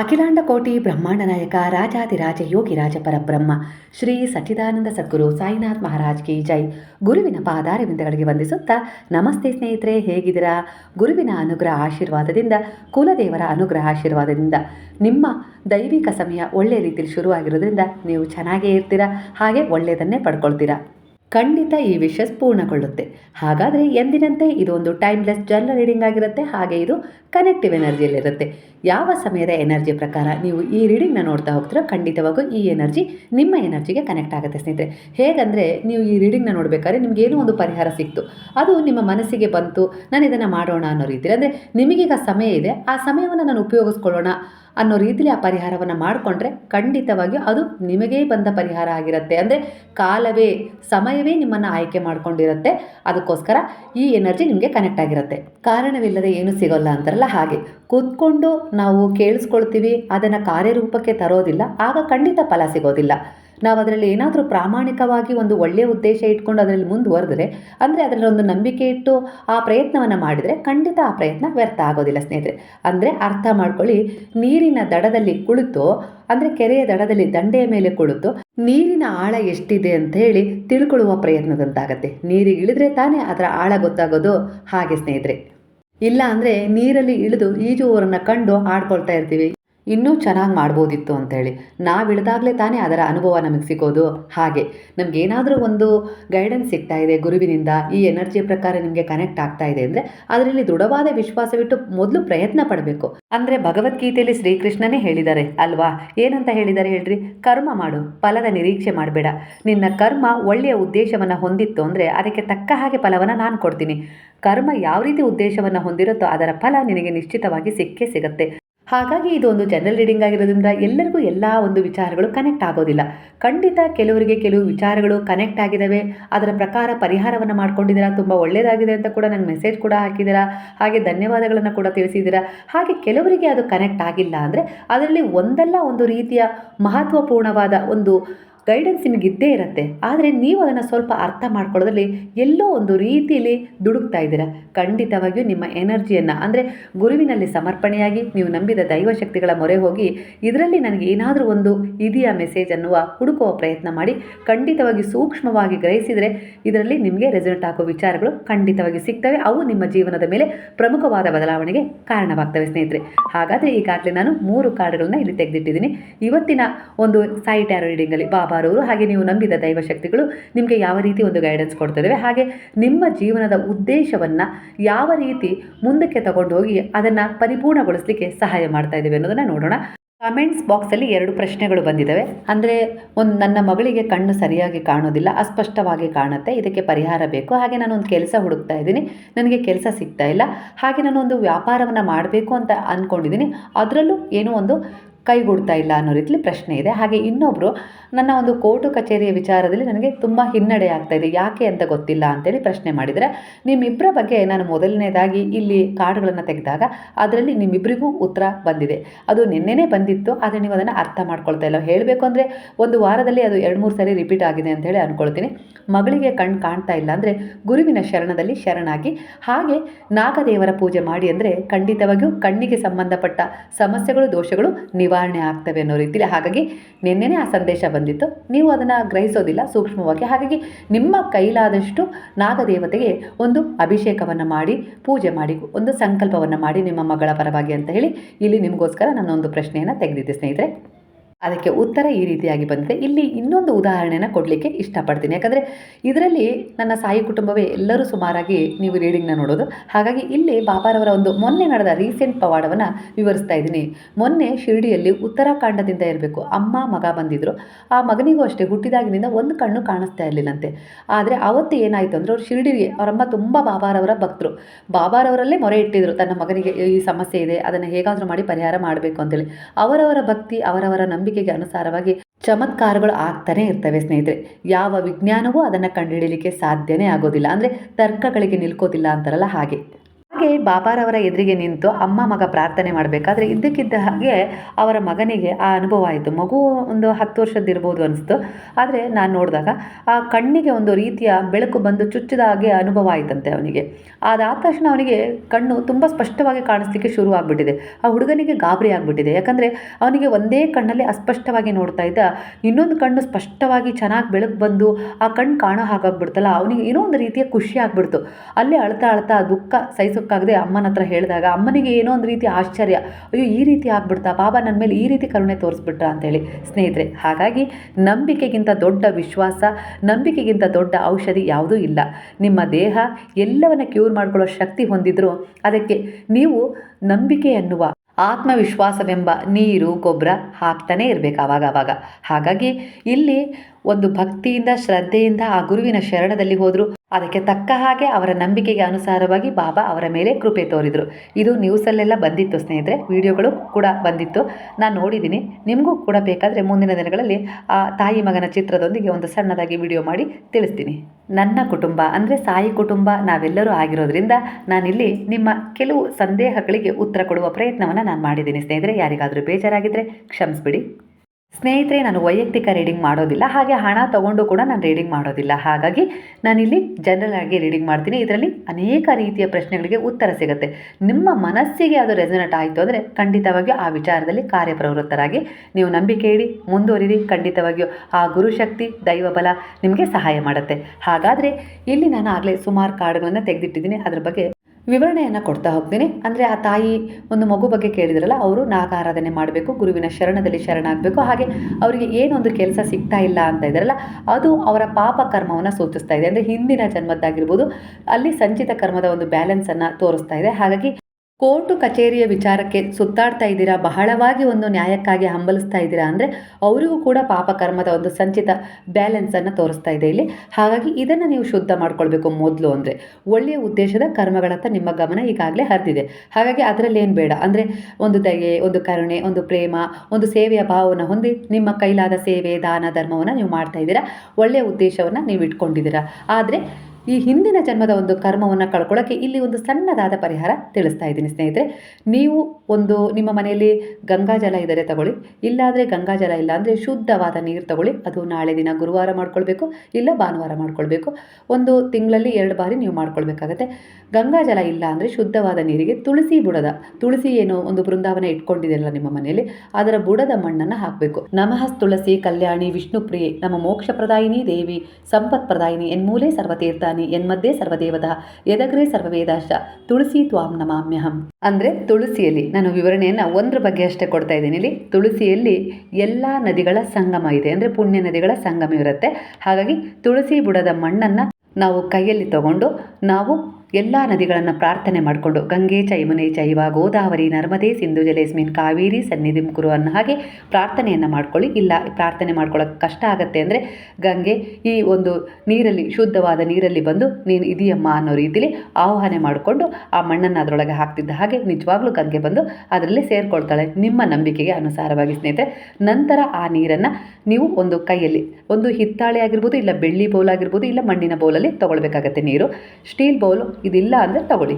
ಅಖಿಲಾಂಡ ಕೋಟಿ ಬ್ರಹ್ಮಾಂಡ ನಾಯಕ ರಾಜಾದಿರಾಜ ಯೋಗಿ ರಾಜ ಪರಬ್ರಹ್ಮ, ಶ್ರೀ ಸಚ್ಚಿದಾನಂದ ಸದ್ಗುರು ಸಾಯಿನಾಥ್ ಮಹಾರಾಜ್ ಕಿ ಜೈ. ಗುರುವಿನ ಪಾದಾರವಿಂದಗಳಿಗೆ ವಂದಿಸುತ್ತಾ, ನಮಸ್ತೆ ಸ್ನೇಹಿತರೆ, ಹೇಗಿದ್ದೀರಾ? ಗುರುವಿನ ಅನುಗ್ರಹ ಆಶೀರ್ವಾದದಿಂದ, ಕುಲದೇವರ ಅನುಗ್ರಹ ಆಶೀರ್ವಾದದಿಂದ, ನಿಮ್ಮ ದೈವಿಕ ಸಮಯ ಒಳ್ಳೆಯ ರೀತಿಯಲ್ಲಿ ಶುರುವಾಗಿರೋದ್ರಿಂದ ನೀವು ಚೆನ್ನಾಗೇ ಇರ್ತೀರಾ? ಹಾಗೆ ಒಳ್ಳೆಯದನ್ನೇ ಪಡ್ಕೊಳ್ತೀರಾ? ಖಂಡಿತ ಈ ವಿಶಸ್ ಪೂರ್ಣಗೊಳ್ಳುತ್ತೆ. ಹಾಗಾದರೆ ಎಂದಿನಂತೆ ಇದು ಒಂದು ಟೈಮ್ಲೆಸ್ ಜರ್ನಲ್ ರೀಡಿಂಗ್ ಆಗಿರುತ್ತೆ, ಹಾಗೆ ಇದು ಕನೆಕ್ಟಿವ್ ಎನರ್ಜಿಯಲ್ಲಿರುತ್ತೆ ಯಾವ ಸಮಯದ ಎನರ್ಜಿ ಪ್ರಕಾರ ನೀವು ಈ ರೀಡಿಂಗ್ನ ನೋಡ್ತಾ ಹೋಗ್ತೀರೋ, ಖಂಡಿತವಾಗೂ ಈ ಎನರ್ಜಿ ನಿಮ್ಮ ಎನರ್ಜಿಗೆ ಕನೆಕ್ಟ್ ಆಗುತ್ತೆ ಸ್ನೇಹಿತರೆ. ಹೇಗಂದರೆ ನೀವು ಈ ರೀಡಿಂಗ್ನ ನೋಡಬೇಕಾದ್ರೆ ನಿಮ್ಗೆ ಏನೋ ಒಂದು ಪರಿಹಾರ ಸಿಕ್ತು. ಅದು ನಿಮ್ಮ ಮನಸ್ಸಿಗೆ ಬಂತು ನಾನು ಇದನ್ನು ಮಾಡೋಣ ಅನ್ನೋ ರೀತಿ ಅಂದರೆ ನಿಮಗೀಗ ಸಮಯ ಇದೆ, ಆ ಸಮಯವನ್ನು ನಾನು ಉಪಯೋಗಿಸ್ಕೊಳ್ಳೋಣ ಅನ್ನೋ ರೀತಿಲಿ ಆ ಪರಿಹಾರವನ್ನು ಮಾಡಿಕೊಂಡ್ರೆ ಖಂಡಿತವಾಗಿಯೂ ಅದು ನಿಮಗೇ ಬಂದ ಪರಿಹಾರ ಆಗಿರುತ್ತೆ. ಅಂದರೆ ಕಾಲವೇ, ಸಮಯವೇ ನಿಮ್ಮನ್ನು ಆಯ್ಕೆ ಮಾಡ್ಕೊಂಡಿರುತ್ತೆ. ಅದಕ್ಕೋಸ್ಕರ ಈ ಎನರ್ಜಿ ನಿಮಗೆ ಕನೆಕ್ಟ್ ಆಗಿರುತ್ತೆ. ಕಾರಣವಿಲ್ಲದೆ ಏನು ಸಿಗೋಲ್ಲ ಅಂತಾರಲ್ಲ ಹಾಗೆ. ಕೂತ್ಕೊಂಡು ನಾವು ಕೇಳಿಸ್ಕೊಳ್ತೀವಿ, ಅದನ್ನು ಕಾರ್ಯರೂಪಕ್ಕೆ ತರೋದಿಲ್ಲ, ಆಗ ಖಂಡಿತ ಫಲ ಸಿಗೋದಿಲ್ಲ. ನಾವು ಅದರಲ್ಲಿ ಏನಾದರೂ ಪ್ರಾಮಾಣಿಕವಾಗಿ ಒಂದು ಒಳ್ಳೆಯ ಉದ್ದೇಶ ಇಟ್ಕೊಂಡು ಅದರಲ್ಲಿ ಮುಂದುವರೆದ್ರೆ, ಅಂದರೆ ಅದರಲ್ಲಿ ಒಂದು ನಂಬಿಕೆ ಇಟ್ಟು ಆ ಪ್ರಯತ್ನವನ್ನು ಮಾಡಿದರೆ ಖಂಡಿತ ಆ ಪ್ರಯತ್ನ ವ್ಯರ್ಥ ಆಗೋದಿಲ್ಲ ಸ್ನೇಹಿತರೆ. ಅಂದರೆ ಅರ್ಥ ಮಾಡ್ಕೊಳ್ಳಿ, ನೀರಿನ ದಡದಲ್ಲಿ ಕುಳಿತು, ಅಂದರೆ ಕೆರೆಯ ದಡದಲ್ಲಿ ದಂಡೆಯ ಮೇಲೆ ಕುಳಿತು, ನೀರಿನ ಆಳ ಎಷ್ಟಿದೆ ಅಂತ ಹೇಳಿ ತಿಳ್ಕೊಳ್ಳುವ ಪ್ರಯತ್ನದಂತಾಗತ್ತೆ. ನೀರಿಗೆ ಇಳಿದ್ರೆ ತಾನೇ ಅದರ ಆಳ ಗೊತ್ತಾಗೋದು ಹಾಗೆ ಸ್ನೇಹಿತರೆ. ಇಲ್ಲ ಅಂದರೆ ನೀರಲ್ಲಿ ಇಳಿದು ಈಜುವವರನ್ನು ಕಂಡು ಆಡ್ಕೊಳ್ತಾ ಇರ್ತೀವಿ. ಇನ್ನೂ ಚೆನ್ನಾಗಿ ಮಾಡ್ಬೋದಿತ್ತು ಅಂತೇಳಿ. ನಾವು ಇಳಿದಾಗಲೇ ತಾನೇ ಅದರ ಅನುಭವ ನಮಗೆ ಸಿಗೋದು. ಹಾಗೆ ನಮಗೇನಾದರೂ ಒಂದು ಗೈಡೆನ್ಸ್ ಸಿಗ್ತಾ ಇದೆ ಗುರುವಿನಿಂದ, ಈ ಎನರ್ಜಿ ಪ್ರಕಾರ ನಿಮಗೆ ಕನೆಕ್ಟ್ ಆಗ್ತಾ ಇದೆ ಅಂದರೆ ಅದರಲ್ಲಿ ದೃಢವಾದ ವಿಶ್ವಾಸವಿಟ್ಟು ಮೊದಲು ಪ್ರಯತ್ನ ಪಡಬೇಕು. ಅಂದರೆ ಭಗವದ್ಗೀತೆಯಲ್ಲಿ ಶ್ರೀಕೃಷ್ಣನೇ ಹೇಳಿದ್ದಾರೆ ಅಲ್ವಾ? ಏನಂತ ಹೇಳಿದ್ದಾರೆ ಹೇಳ್ರಿ? ಕರ್ಮ ಮಾಡು, ಫಲದ ನಿರೀಕ್ಷೆ ಮಾಡಬೇಡ. ನಿನ್ನ ಕರ್ಮ ಒಳ್ಳೆಯ ಉದ್ದೇಶವನ್ನು ಹೊಂದಿತ್ತು ಅಂದರೆ ಅದಕ್ಕೆ ತಕ್ಕ ಹಾಗೆ ಫಲವನ್ನು ನಾನು ಕೊಡ್ತೀನಿ. ಕರ್ಮ ಯಾವ ರೀತಿ ಉದ್ದೇಶವನ್ನು ಹೊಂದಿರುತ್ತೋ ಅದರ ಫಲ ನಿನಗೆ ನಿಶ್ಚಿತವಾಗಿ ಸಿಕ್ಕೇ ಸಿಗುತ್ತೆ. ಹಾಗಾಗಿ ಇದು ಒಂದು ಜನರಲ್ ರೀಡಿಂಗ್ ಆಗಿರೋದ್ರಿಂದ ಎಲ್ಲರಿಗೂ ಎಲ್ಲ ಒಂದು ವಿಚಾರಗಳು ಕನೆಕ್ಟ್ ಆಗೋದಿಲ್ಲ. ಖಂಡಿತ ಕೆಲವರಿಗೆ ಕೆಲವು ವಿಚಾರಗಳು ಕನೆಕ್ಟ್ ಆಗಿದ್ದಾವೆ ಅದರ ಪ್ರಕಾರ ಪರಿಹಾರವನ್ನು ಮಾಡ್ಕೊಂಡಿದ್ದೀರಾ, ತುಂಬ ಒಳ್ಳೆಯದಾಗಿದೆ ಅಂತ ಕೂಡ ನನ್ನ ಮೆಸೇಜ್ ಕೂಡ ಹಾಕಿದ್ದೀರಾ, ಹಾಗೆ ಧನ್ಯವಾದಗಳನ್ನು ಕೂಡ ತಿಳಿಸಿದ್ದೀರಾ. ಹಾಗೆ ಕೆಲವರಿಗೆ ಅದು ಕನೆಕ್ಟ್ ಆಗಿಲ್ಲ ಅಂದರೆ ಅದರಲ್ಲಿ ಒಂದಲ್ಲ ಒಂದು ರೀತಿಯ ಮಹತ್ವಪೂರ್ಣವಾದ ಒಂದು ಗೈಡೆನ್ಸ್ ನಿಮಗಿದ್ದೇ ಇರುತ್ತೆ. ಆದರೆ ನೀವು ಅದನ್ನು ಸ್ವಲ್ಪ ಅರ್ಥ ಮಾಡ್ಕೊಳ್ಳೋದ್ರಲ್ಲಿ ಎಲ್ಲೋ ಒಂದು ರೀತಿಯಲ್ಲಿ ದುಡುಕ್ತಾ ಇದ್ದೀರಾ. ಖಂಡಿತವಾಗಿಯೂ ನಿಮ್ಮ ಎನರ್ಜಿಯನ್ನು, ಅಂದರೆ ಗುರುವಿನಲ್ಲಿ ಸಮರ್ಪಣೆಯಾಗಿ ನೀವು ನಂಬಿದ ದೈವಶಕ್ತಿಗಳ ಮೊರೆ ಹೋಗಿ ಇದರಲ್ಲಿ ನನಗೆ ಏನಾದರೂ ಒಂದು ಇದೆಯಾ ಮೆಸೇಜ್ ಅನ್ನುವ ಹುಡುಕುವ ಪ್ರಯತ್ನ ಮಾಡಿ, ಖಂಡಿತವಾಗಿ ಸೂಕ್ಷ್ಮವಾಗಿ ಗ್ರಹಿಸಿದರೆ ಇದರಲ್ಲಿ ನಿಮಗೆ ರೆಸಲ್ಟ್ ಹಾಕುವ ವಿಚಾರಗಳು ಖಂಡಿತವಾಗಿ ಸಿಗ್ತವೆ. ಅವು ನಿಮ್ಮ ಜೀವನದ ಮೇಲೆ ಪ್ರಮುಖವಾದ ಬದಲಾವಣೆಗೆ ಕಾರಣವಾಗ್ತವೆ ಸ್ನೇಹಿತರೆ. ಹಾಗಾದರೆ ಈಗಾಗಲೇ ನಾನು ಮೂರು ಕಾರ್ಡ್ಗಳನ್ನ ಇಲ್ಲಿ ತೆಗೆದಿಟ್ಟಿದ್ದೀನಿ. ಇವತ್ತಿನ ಒಂದು ಸೈಟ್ ರೀಡಿಂಗಲ್ಲಿ ಬಾಬಾರವರು ಹಾಗೆ ನೀವು ನಂಬಿದ ದೈವಶಕ್ತಿಗಳು ನಿಮಗೆ ಯಾವ ರೀತಿ ಒಂದು ಗೈಡೆನ್ಸ್ ಕೊಡ್ತದೆ ಹಾಗೆ ನಿಮ್ಮ ಜೀವನದ ಉದ್ದೇಶವನ್ನು ಯಾವ ರೀತಿ ಮುಂದಕ್ಕೆ ತಗೊಂಡು ಹೋಗಿ ಅದನ್ನು ಪರಿಪೂರ್ಣಗೊಳಿಸಲಿಕ್ಕೆ ಸಹಾಯ ಮಾಡ್ತಾ ಇದ್ದೇವೆ ಅನ್ನೋದನ್ನು ನೋಡೋಣ. ಕಮೆಂಟ್ಸ್ ಬಾಕ್ಸಲ್ಲಿ ಎರಡು ಪ್ರಶ್ನೆಗಳು ಬಂದಿದ್ದಾವೆ. ಅಂದರೆ ಒಂದು ನನ್ನ ಮಗಳಿಗೆ ಕಣ್ಣು ಸರಿಯಾಗಿ ಕಾಣೋದಿಲ್ಲ, ಅಸ್ಪಷ್ಟವಾಗಿ ಕಾಣುತ್ತೆ, ಇದಕ್ಕೆ ಪರಿಹಾರ ಬೇಕು. ಹಾಗೆ ನಾನು ಒಂದು ಕೆಲಸ ಹುಡುಕ್ತಾ ಇದ್ದೀನಿ. ನನಗೆ ಕೆಲಸ ಸಿಗ್ತಾ ಇಲ್ಲ. ಹಾಗೆ ನಾನು ಒಂದು ವ್ಯಾಪಾರವನ್ನು ಮಾಡಬೇಕು ಅಂತ ಅಂದ್ಕೊಂಡಿದ್ದೀನಿ ಅದರಲ್ಲೂ ಏನೋ ಒಂದು ಕೈಗೂಡ್ತಾ ಇಲ್ಲ ಅನ್ನೋ ರೀತಿಯಲ್ಲಿ ಪ್ರಶ್ನೆ ಇದೆ. ಹಾಗೆ ಇನ್ನೊಬ್ಬರು ನನ್ನ ಒಂದು ಕೋರ್ಟು ಕಚೇರಿಯ ವಿಚಾರದಲ್ಲಿ ನನಗೆ ತುಂಬ ಹಿನ್ನಡೆ ಆಗ್ತಾ ಇದೆ. ಯಾಕೆ ಅಂತ ಗೊತ್ತಿಲ್ಲ ಅಂತೇಳಿ ಪ್ರಶ್ನೆ ಮಾಡಿದರೆ ನಿಮ್ಮಿಬ್ಬರ ಬಗ್ಗೆ ನಾನು ಮೊದಲನೇದಾಗಿ ಇಲ್ಲಿ ಕಾರ್ಡ್ಗಳನ್ನು ತೆಗೆದಾಗ ಅದರಲ್ಲಿ ನಿಮ್ಮಿಬ್ಬರಿಗೂ ಉತ್ತರ ಬಂದಿದೆ. ಅದು ನಿನ್ನೆನೇ ಬಂದಿತ್ತು, ಆದರೆ ನೀವು ಅದನ್ನು ಅರ್ಥ ಮಾಡ್ಕೊಳ್ತಾ ಇಲ್ಲ. ಹೇಳಬೇಕು ಅಂದರೆ ಒಂದು ವಾರದಲ್ಲಿ ಅದು ಎರಡು ಮೂರು ಸಾರಿ ರಿಪೀಟ್ ಆಗಿದೆ ಅಂತ ಹೇಳಿ ಅಂದ್ಕೊಳ್ತೀನಿ ಮಗಳಿಗೆ ಕಣ್ಣು ಕಾಣ್ತಾ ಇಲ್ಲ ಅಂದರೆ ಗುರುವಿನ ಶರಣದಲ್ಲಿ ಶರಣಾಗಿ. ಹಾಗೆ ನಾಗದೇವರ ಪೂಜೆ ಮಾಡಿ ಅಂದರೆ ಖಂಡಿತವಾಗಿಯೂ ಕಣ್ಣಿಗೆ ಸಂಬಂಧಪಟ್ಟ ಸಮಸ್ಯೆಗಳು, ದೋಷಗಳು ನಿವಾರಣೆ ಆಗ್ತವೆ ಅನ್ನೋ ರೀತಿಯಲ್ಲಿ ಹಾಗಾಗಿ ನಿನ್ನೆನೇ ಆ ಸಂದೇಶ ಬಂದಿತ್ತು. ನೀವು ಅದನ್ನು ಗ್ರಹಿಸೋದಿಲ್ಲ, ಸೂಕ್ಷ್ಮವಾಗಿ. ಹಾಗಾಗಿ ನಿಮ್ಮ ಕೈಲಾದಷ್ಟು ನಾಗದೇವತೆಗೆ ಒಂದು ಅಭಿಷೇಕವನ್ನು ಮಾಡಿ, ಪೂಜೆ ಮಾಡಿ, ಒಂದು ಸಂಕಲ್ಪವನ್ನು ಮಾಡಿ ನಿಮ್ಮ ಮಗಳ ಪರವಾಗಿ ಅಂತ ಹೇಳಿ ಇಲ್ಲಿ ನಿಮಗೋಸ್ಕರ ನಾನೊಂದು ಪ್ರಶ್ನೆಯನ್ನು ತೆಗೆದಿದ್ದೆ ಸ್ನೇಹಿತರೆ. ಅದಕ್ಕೆ ಉತ್ತರ ಈ ರೀತಿಯಾಗಿ ಬಂದಿದೆ. ಇಲ್ಲಿ ಇನ್ನೊಂದು ಉದಾಹರಣೆನ ಕೊಡಲಿಕ್ಕೆ ಇಷ್ಟಪಡ್ತೀನಿ. ಯಾಕಂದರೆ ಇದರಲ್ಲಿ ನನ್ನ ಸಾಯಿ ಕುಟುಂಬವೇ ಎಲ್ಲರೂ ಸುಮಾರಾಗಿ ನೀವು ರೀಡಿಂಗ್ನ ನೋಡೋದು. ಹಾಗಾಗಿ ಇಲ್ಲಿ ಬಾಬಾರವರ ಒಂದು ಮೊನ್ನೆ ನಡೆದ ರೀಸೆಂಟ್ ಪವಾಡವನ್ನು ವಿವರಿಸ್ತಾ ಇದ್ದೀನಿ. ಮೊನ್ನೆ ಶಿರ್ಡಿಯಲ್ಲಿ ಉತ್ತರಾಖಂಡದಿಂದ ಇರಬೇಕು. ಅಮ್ಮ, ಮಗ ಬಂದಿದ್ದರು ಆ ಮಗನಿಗೂ ಅಷ್ಟೇ, ಹುಟ್ಟಿದಾಗಿನಿಂದ ಒಂದು ಕಣ್ಣು ಕಾಣಿಸ್ತಾ ಇರಲಿಲ್ಲಂತೆ. ಆದರೆ ಅವತ್ತು ಏನಾಯಿತು ಅಂದರೆ ಅವ್ರು ಶಿರ್ಡಿಗೆ ಅವರಮ್ಮ ತುಂಬ ಬಾಬಾರವರ ಭಕ್ತರು. ಬಾಬಾರವರಲ್ಲೇ ಮೊರೆ ಇಟ್ಟಿದ್ರು. ತನ್ನ ಮಗನಿಗೆ ಈ ಸಮಸ್ಯೆ ಇದೆ, ಅದನ್ನು ಹೇಗಾದರೂ ಮಾಡಿ ಪರಿಹಾರ ಮಾಡಬೇಕು ಅಂತೇಳಿ. ಅವರವರ ಭಕ್ತಿ, ಅವರವರ ನಂಬಿಕೆಗೆ ಅನುಸಾರವಾಗಿ ಚಮತ್ಕಾರಗಳು ಆಗ್ತಾನೆ ಇರ್ತವೆ ಸ್ನೇಹಿತರೆ. ಯಾವ ವಿಜ್ಞಾನವೂ ಅದನ್ನು ಕಂಡುಹಿಡಿಯಲಿಕ್ಕೆ ಸಾಧ್ಯನೇ ಆಗೋದಿಲ್ಲ. ಅಂದರೆ ತರ್ಕಗಳಿಗೆ ನಿಲ್ಕೋದಿಲ್ಲ ಅಂತಾರಲ್ಲ ಹಾಗೆ. ಹಾಗೆ ಬಾಬಾರವರ ಎದುರಿಗೆ ನಿಂತು ಅಮ್ಮ ಮಗ ಪ್ರಾರ್ಥನೆ ಮಾಡಬೇಕಾದ್ರೆ ಇದ್ದಕ್ಕಿದ್ದ ಹಾಗೆ ಅವರ ಮಗನಿಗೆ ಆ ಅನುಭವ ಆಯಿತು. ಮಗು ಒಂದು ಹತ್ತು ವರ್ಷದ್ದಿರ್ಬೋದು ಅನಿಸ್ತು. ಆದರೆ ನಾನು ನೋಡಿದಾಗ ಆ ಕಣ್ಣಿಗೆ ಒಂದು ರೀತಿಯ ಬೆಳಕು ಬಂದು ಚುಚ್ಚಿದ ಹಾಗೆ ಅನುಭವ ಆಯಿತಂತೆ ಅವನಿಗೆ. ಅದಾದ ತಕ್ಷಣ ಅವನಿಗೆ ಕಣ್ಣು ತುಂಬ ಸ್ಪಷ್ಟವಾಗಿ ಕಾಣಿಸ್ಲಿಕ್ಕೆ ಶುರು ಆಗಿಬಿಟ್ಟಿದೆ. ಆ ಹುಡುಗನಿಗೆ ಗಾಬರಿ ಆಗಿಬಿಟ್ಟಿದೆ. ಯಾಕಂದರೆ ಅವನಿಗೆ ಒಂದೇ ಕಣ್ಣಲ್ಲಿ ಅಸ್ಪಷ್ಟವಾಗಿ ನೋಡ್ತಾ ಇದ್ದ. ಇನ್ನೊಂದು ಕಣ್ಣು ಸ್ಪಷ್ಟವಾಗಿ ಚೆನ್ನಾಗಿ ಬೆಳಕು ಬಂದು ಆ ಕಣ್ಣು ಕಾಣೋ ಹಾಗಾಗ್ಬಿಡ್ತಲ್ಲ ಅವನಿಗೆ ಏನೋ ಒಂದು ರೀತಿಯ ಖುಷಿ ಆಗ್ಬಿಡ್ತು. ಅಲ್ಲೇ ಅಳ್ತಾ ಅಳ್ತಾ ದುಃಖ ಸಹಿಸೋಕ್ಕಾಗದೆ ಅಮ್ಮನ ಹತ್ರ ಹೇಳಿದಾಗ ಅಮ್ಮನಿಗೆ ಏನೋ ಒಂದು ರೀತಿ ಆಶ್ಚರ್ಯ. ಅಯ್ಯೋ, ಈ ರೀತಿ ಆಗ್ಬಿಡ್ತಾ ಬಾಬಾ ನನ್ನ ಮೇಲೆ ಈ ರೀತಿ ಕರುಣೆ ತೋರಿಸ್ಬಿಟ್ರ ಅಂತೇಳಿ ಸ್ನೇಹಿತರೆ. ಹಾಗಾಗಿ ನಂಬಿಕೆಗಿಂತ ದೊಡ್ಡ ವಿಶ್ವಾಸ, ನಂಬಿಕೆಗಿಂತ ದೊಡ್ಡ ಔಷಧಿ ಯಾವುದೂ ಇಲ್ಲ. ನಿಮ್ಮ ದೇಹ ಎಲ್ಲವನ್ನ ಕ್ಯೂರ್ ಮಾಡ್ಕೊಳ್ಳೋ ಶಕ್ತಿ ಹೊಂದಿದ್ರು ಅದಕ್ಕೆ ನೀವು ನಂಬಿಕೆ ಎನ್ನುವ ಆತ್ಮವಿಶ್ವಾಸವೆಂಬ ನೀರು, ಗೊಬ್ಬರ ಹಾಕ್ತಾನೇ ಇರಬೇಕು ಆವಾಗವಾಗ. ಆವಾಗ ಹಾಗಾಗಿ ಇಲ್ಲಿ ಒಂದು ಭಕ್ತಿಯಿಂದ, ಶ್ರದ್ಧೆಯಿಂದ ಆ ಗುರುವಿನ ಶರಣದಲ್ಲಿ ಹೋದರು. ಅದಕ್ಕೆ ತಕ್ಕ ಹಾಗೆ ಅವರ ನಂಬಿಕೆಗೆ ಅನುಸಾರವಾಗಿ ಬಾಬಾ ಅವರ ಮೇಲೆ ಕೃಪೆ ತೋರಿದರು. ಇದು ನ್ಯೂಸಲ್ಲೆಲ್ಲ ಬಂದಿತ್ತು ಸ್ನೇಹಿತರೆ. ವಿಡಿಯೋಗಳು ಕೂಡ ಬಂದಿತ್ತು. ನಾನು ನೋಡಿದ್ದೀನಿ. ನಿಮಗೂ ಕೂಡ ಬೇಕಾದರೆ ಮುಂದಿನ ದಿನಗಳಲ್ಲಿ ಆ ತಾಯಿ ಮಗನ ಚಿತ್ರದೊಂದಿಗೆ ಒಂದು ಸಣ್ಣದಾಗಿ ವಿಡಿಯೋ ಮಾಡಿ ತಿಳಿಸ್ತೀನಿ. ನನ್ನ ಕುಟುಂಬ ಅಂದರೆ ಸಾಯಿ ಕುಟುಂಬ ನಾವೆಲ್ಲರೂ ಆಗಿರೋದ್ರಿಂದ ನಾನಿಲ್ಲಿ ನಿಮ್ಮ ಕೆಲವು ಸಂದೇಹಗಳಿಗೆ ಉತ್ತರ ಕೊಡುವ ಪ್ರಯತ್ನವನ್ನು ನಾನು ಮಾಡಿದ್ದೀನಿ ಸ್ನೇಹಿತರೆ. ಯಾರಿಗಾದರೂ ಬೇಜಾರಾಗಿದ್ದರೆ ಕ್ಷಮಿಸ್ಬಿಡಿ. ಸ್ನೇಹಿತರೆ, ನಾನು ವೈಯಕ್ತಿಕ ರೀಡಿಂಗ್ ಮಾಡೋದಿಲ್ಲ. ಹಾಗೆ ಹಣ ತಗೊಂಡು ಕೂಡ ನಾನು ರೀಡಿಂಗ್ ಮಾಡೋದಿಲ್ಲ. ಹಾಗಾಗಿ ನಾನಿಲ್ಲಿ ಜನರಲ್ ಆಗಿ ರೀಡಿಂಗ್ ಮಾಡ್ತೀನಿ. ಇದರಲ್ಲಿ ಅನೇಕ ರೀತಿಯ ಪ್ರಶ್ನೆಗಳಿಗೆ ಉತ್ತರ ಸಿಗುತ್ತೆ. ನಿಮ್ಮ ಮನಸ್ಸಿಗೆ ಅದು ರೆಸನೆಟ್ ಆಯಿತು ಅಂದರೆ ಖಂಡಿತವಾಗಿಯೂ ಆ ವಿಚಾರದಲ್ಲಿ ಕಾರ್ಯಪ್ರವೃತ್ತರಾಗಿ ನೀವು ನಂಬಿಕೆ ಇಡಿ, ಮುಂದುವರಿರಿ. ಖಂಡಿತವಾಗಿಯೂ ಆ ಗುರುಶಕ್ತಿ ದೈವ ಬಲ ನಿಮಗೆ ಸಹಾಯ ಮಾಡುತ್ತೆ. ಹಾಗಾದರೆ ಇಲ್ಲಿ ನಾನು ಆಗಲೇ ಸುಮಾರು ಕಾರ್ಡ್ಗಳನ್ನು ತೆಗೆದಿಟ್ಟಿದ್ದೀನಿ. ಅದ್ರ ಬಗ್ಗೆ ವಿವರಣೆಯನ್ನು ಕೊಡ್ತಾ ಹೋಗ್ತೀನಿ. ಅಂದರೆ ಆ ತಾಯಿ ಒಂದು ಮಗು ಬಗ್ಗೆ ಕೇಳಿದ್ರಲ್ಲ, ಅವರು ನಾಗಾರಾಧನೆ ಮಾಡಬೇಕು, ಗುರುವಿನ ಶರಣದಲ್ಲಿ ಶರಣಾಗಬೇಕು. ಹಾಗೆ ಅವರಿಗೆ ಏನೊಂದು ಕೆಲಸ ಸಿಗ್ತಾ ಇಲ್ಲ ಅಂತ ಇದ್ದಾರಲ್ಲ ಅದು ಅವರ ಪಾಪ ಕರ್ಮವನ್ನು ಸೂಚಿಸ್ತಾ ಇದೆ. ಅಂದರೆ ಹಿಂದಿನ ಜನ್ಮದ್ದಾಗಿರ್ಬೋದು, ಅಲ್ಲಿ ಸಂಚಿತ ಕರ್ಮದ ಒಂದು ಬ್ಯಾಲೆನ್ಸನ್ನು ತೋರಿಸ್ತಾ ಇದೆ. ಹಾಗಾಗಿ ಕೋರ್ಟು ಕಚೇರಿಯ ವಿಚಾರಕ್ಕೆ ಸುತ್ತಾಡ್ತಾ ಇದ್ದೀರಾ? ಬಹಳವಾಗಿ ಒಂದು ನ್ಯಾಯಕ್ಕಾಗಿ ಹಂಬಲಿಸ್ತಾ ಇದ್ದೀರಾ? ಅಂದರೆ ಅವರಿಗೂ ಕೂಡ ಪಾಪಕರ್ಮದ ಒಂದು ಸಂಚಿತ ಬ್ಯಾಲೆನ್ಸನ್ನು ತೋರಿಸ್ತಾ ಇದೆ ಇಲ್ಲಿ. ಹಾಗಾಗಿ ಇದನ್ನು ನೀವು ಶುದ್ಧ ಮಾಡ್ಕೊಳ್ಬೇಕು ಮೊದಲು ಅಂದರೆ. ಒಳ್ಳೆಯ ಉದ್ದೇಶದ ಕರ್ಮಗಳತ್ತ ನಿಮ್ಮ ಗಮನ ಈಗಾಗಲೇ ಹರಿದಿದೆ. ಹಾಗಾಗಿ ಅದರಲ್ಲಿ ಏನು ಬೇಡ. ಅಂದರೆ ಒಂದು ದಯೆ, ಒಂದು ಕರುಣೆ, ಒಂದು ಪ್ರೇಮ, ಒಂದು ಸೇವೆಯ ಭಾವವನ್ನು ಹೊಂದಿ ನಿಮ್ಮ ಕೈಲಾದ ಸೇವೆ, ದಾನ, ಧರ್ಮವನ್ನು ನೀವು ಮಾಡ್ತಾ ಇದ್ದೀರಾ? ಒಳ್ಳೆಯ ಉದ್ದೇಶವನ್ನು ನೀವು ಇಟ್ಕೊಂಡಿದ್ದೀರಾ? ಆದರೆ ಈ ಹಿಂದಿನ ಜನ್ಮದ ಒಂದು ಕರ್ಮವನ್ನು ಕಳ್ಕೊಳ್ಳೋಕ್ಕೆ ಇಲ್ಲಿ ಒಂದು ಸಣ್ಣದಾದ ಪರಿಹಾರ ತಿಳಿಸ್ತಾ ಇದ್ದೀನಿ ಸ್ನೇಹಿತರೆ. ನೀವು ಒಂದು ನಿಮ್ಮ ಮನೆಯಲ್ಲಿ ಗಂಗಾಜಲ ಇದ್ದರೆ ತಗೊಳ್ಳಿ, ಇಲ್ಲಾದರೆ ಗಂಗಾಜಲ ಇಲ್ಲ ಅಂದರೆ ಶುದ್ಧವಾದ ನೀರು ತಗೊಳ್ಳಿ, ಅದು ನಾಳೆ ದಿನ ಗುರುವಾರ ಮಾಡ್ಕೊಳ್ಬೇಕು, ಇಲ್ಲ ಭಾನುವಾರ ಮಾಡ್ಕೊಳ್ಬೇಕು. ಒಂದು ತಿಂಗಳಲ್ಲಿ ಎರಡು ಬಾರಿ ನೀವು ಮಾಡ್ಕೊಳ್ಬೇಕಾಗತ್ತೆ. ಗಂಗಾಜಲ ಇಲ್ಲ ಅಂದರೆ ಶುದ್ಧವಾದ ನೀರಿಗೆ ತುಳಸಿ ಬುಡದ, ತುಳಸಿ ಏನು ಒಂದು ಬೃಂದಾವನ ಇಟ್ಕೊಂಡಿದೆಯಲ್ಲ ನಿಮ್ಮ ಮನೆಯಲ್ಲಿ, ಅದರ ಬುಡದ ಮಣ್ಣನ್ನು ಹಾಕಬೇಕು. ನಮಃ ತುಳಸಿ ಕಲ್ಯಾಣಿ ವಿಷ್ಣುಪ್ರಿಯೆ ನಮ್ಮ ಮೋಕ್ಷ ಪ್ರದಾಯಿನಿ ದೇವಿ, ಸಂಪತ್ ಪ್ರದಾಯಿನಿ ಎನ್ಮೂಲೆ ಸರ್ವತೀರ್ಥಾನಿ ಎನ್ಮದ್ದೇ ಸರ್ವದೇವದ ಎದಗ್ರೆ ಸರ್ವವೇದಾಶ ತುಳಸಿ ತ್ವಾಂ ನಮಾಮ್ಯಹಂ. ಅಂದರೆ ತುಳಸಿಯಲ್ಲಿ, ನಾನು ವಿವರಣೆಯನ್ನು ಒಂದ್ರ ಬಗ್ಗೆ ಅಷ್ಟೇ ಕೊಡ್ತಾ ಇದ್ದೀನಿ. ಇಲ್ಲಿ ತುಳಸಿಯಲ್ಲಿ ಎಲ್ಲ ನದಿಗಳ ಸಂಗಮ ಇದೆ. ಅಂದರೆ ಪುಣ್ಯ ನದಿಗಳ ಸಂಗಮ ಇರುತ್ತೆ. ಹಾಗಾಗಿ ತುಳಸಿ ಬುಡದ ಮಣ್ಣನ್ನು ನಾವು ಕೈಯಲ್ಲಿ ತಗೊಂಡು ನಾವು ಎಲ್ಲ ನದಿಗಳನ್ನು ಪ್ರಾರ್ಥನೆ ಮಾಡಿಕೊಂಡು ಗಂಗೆ ಚೈಮುನೆ ಚೈವ ಗೋದಾವರಿ ನರ್ಮದೆ ಸಿಂಧು ಜಲೇಸ್ಮಿನ್ ಕಾವೇರಿ ಸನ್ನಿಧಿಂ ಕುರು ಅನ್ನೋ ಹಾಗೆ ಪ್ರಾರ್ಥನೆಯನ್ನು ಮಾಡ್ಕೊಳ್ಳಿ. ಇಲ್ಲ, ಪ್ರಾರ್ಥನೆ ಮಾಡ್ಕೊಳ್ಳೋಕೆ ಕಷ್ಟ ಆಗುತ್ತೆ ಅಂದರೆ ಗಂಗೆ ಈ ಒಂದು ನೀರಲ್ಲಿ, ಶುದ್ಧವಾದ ನೀರಲ್ಲಿ ಬಂದು ನೀನು ಇದೆಯಮ್ಮ ಅನ್ನೋ ರೀತಿಲಿ ಆಹ್ವಾನ ಮಾಡಿಕೊಂಡು ಆ ಮಣ್ಣನ್ನು ಅದರೊಳಗೆ ಹಾಕ್ತಿದ್ದ ಹಾಗೆ ನಿಜವಾಗ್ಲೂ ಗಂಗೆ ಬಂದು ಅದರಲ್ಲಿ ಸೇರಿಕೊಳ್ತಾಳೆ ನಿಮ್ಮ ನಂಬಿಕೆಗೆ ಅನುಸಾರವಾಗಿ ಸ್ನೇಹಿತರೆ. ನಂತರ ಆ ನೀರನ್ನು ನೀವು ಒಂದು ಕೈಯಲ್ಲಿ, ಒಂದು ಹಿತ್ತಾಳೆ ಆಗಿರ್ಬೋದು, ಇಲ್ಲ ಬೆಳ್ಳಿ ಬೌಲ್ ಆಗಿರ್ಬೋದು, ಇಲ್ಲ ಮಣ್ಣಿನ ಬೌಲಲ್ಲಿ ತೊಗೊಳ್ಬೇಕಾಗತ್ತೆ ನೀರು. ಸ್ಟೀಲ್ ಬೌಲು ಇದಿಲ್ಲ ಅಂದರೆ ತಗೊಳ್ಳಿ.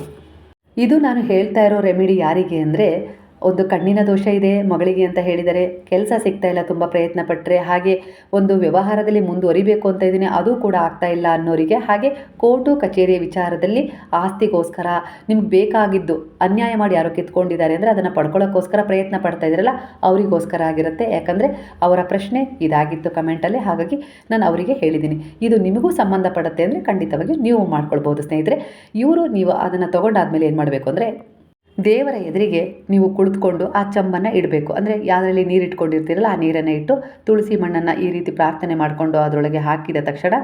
ಇದು ನಾನು ಹೇಳ್ತಾ ಇರೋ ರೆಮಿಡಿ ಯಾರಿಗೆ ಅಂದರೆ ಒಂದು ಕಣ್ಣಿನ ದೋಷ ಇದೆ, ಮಗಳಿಗೆ ಅಂತ ಹೇಳಿದರೆ ಕೆಲಸ ಸಿಗ್ತಾ ಇಲ್ಲ, ತುಂಬ ಪ್ರಯತ್ನ ಪಟ್ಟರೆ ಹಾಗೆ ಒಂದು ವ್ಯವಹಾರದಲ್ಲಿ ಮುಂದುವರಿಬೇಕು ಅಂತ ಇದ್ದೀನಿ, ಅದು ಕೂಡ ಆಗ್ತಾ ಇಲ್ಲ ಅನ್ನೋರಿಗೆ, ಹಾಗೆ ಕೋರ್ಟು ಕಚೇರಿಯ ವಿಚಾರದಲ್ಲಿ ಆಸ್ತಿಗೋಸ್ಕರ ನಿಮ್ಗೆ ಬೇಕಾಗಿದ್ದು ಅನ್ಯಾಯ ಮಾಡಿ ಯಾರೋ ಕಿತ್ಕೊಂಡಿದ್ದಾರೆ ಅಂದರೆ ಅದನ್ನು ಪಡ್ಕೊಳ್ಳೋಕ್ಕೋಸ್ಕರ ಪ್ರಯತ್ನ ಪಡ್ತಾ ಇದ್ರಲ್ಲ, ಅವರಿಗೋಸ್ಕರ ಆಗಿರುತ್ತೆ. ಯಾಕಂದರೆ ಅವರ ಪ್ರಶ್ನೆ ಇದಾಗಿತ್ತು ಕಮೆಂಟಲ್ಲಿ, ಹಾಗಾಗಿ ನಾನು ಅವರಿಗೆ ಹೇಳಿದ್ದೀನಿ. ಇದು ನಿಮಗೂ ಸಂಬಂಧಪಡುತ್ತೆ ಅಂದರೆ ಖಂಡಿತವಾಗಿ ನೀವು ಮಾಡ್ಕೊಳ್ಬೋದು ಸ್ನೇಹಿತರೆ. ಇವರು ನೀವು ಅದನ್ನು ತೊಗೊಂಡಾದ್ಮೇಲೆ ಏನು ಮಾಡಬೇಕು ಅಂದರೆ ದೇವರ ಎದುರಿಗೆ ನೀವು ಕುಳಿತುಕೊಂಡು ಆ ಚಂಬನ್ನು ಇಡಬೇಕು. ಅಂದರೆ ಯಾವುದರಲ್ಲಿ ನೀರು ಇಟ್ಕೊಂಡಿರ್ತೀರಲ್ಲ ಆ ನೀರನ್ನು ಇಟ್ಟು ತುಳಸಿ ಮಣ್ಣನ್ನು ಈ ರೀತಿ ಪ್ರಾರ್ಥನೆ ಮಾಡಿಕೊಂಡು ಅದರೊಳಗೆ ಹಾಕಿದ ತಕ್ಷಣ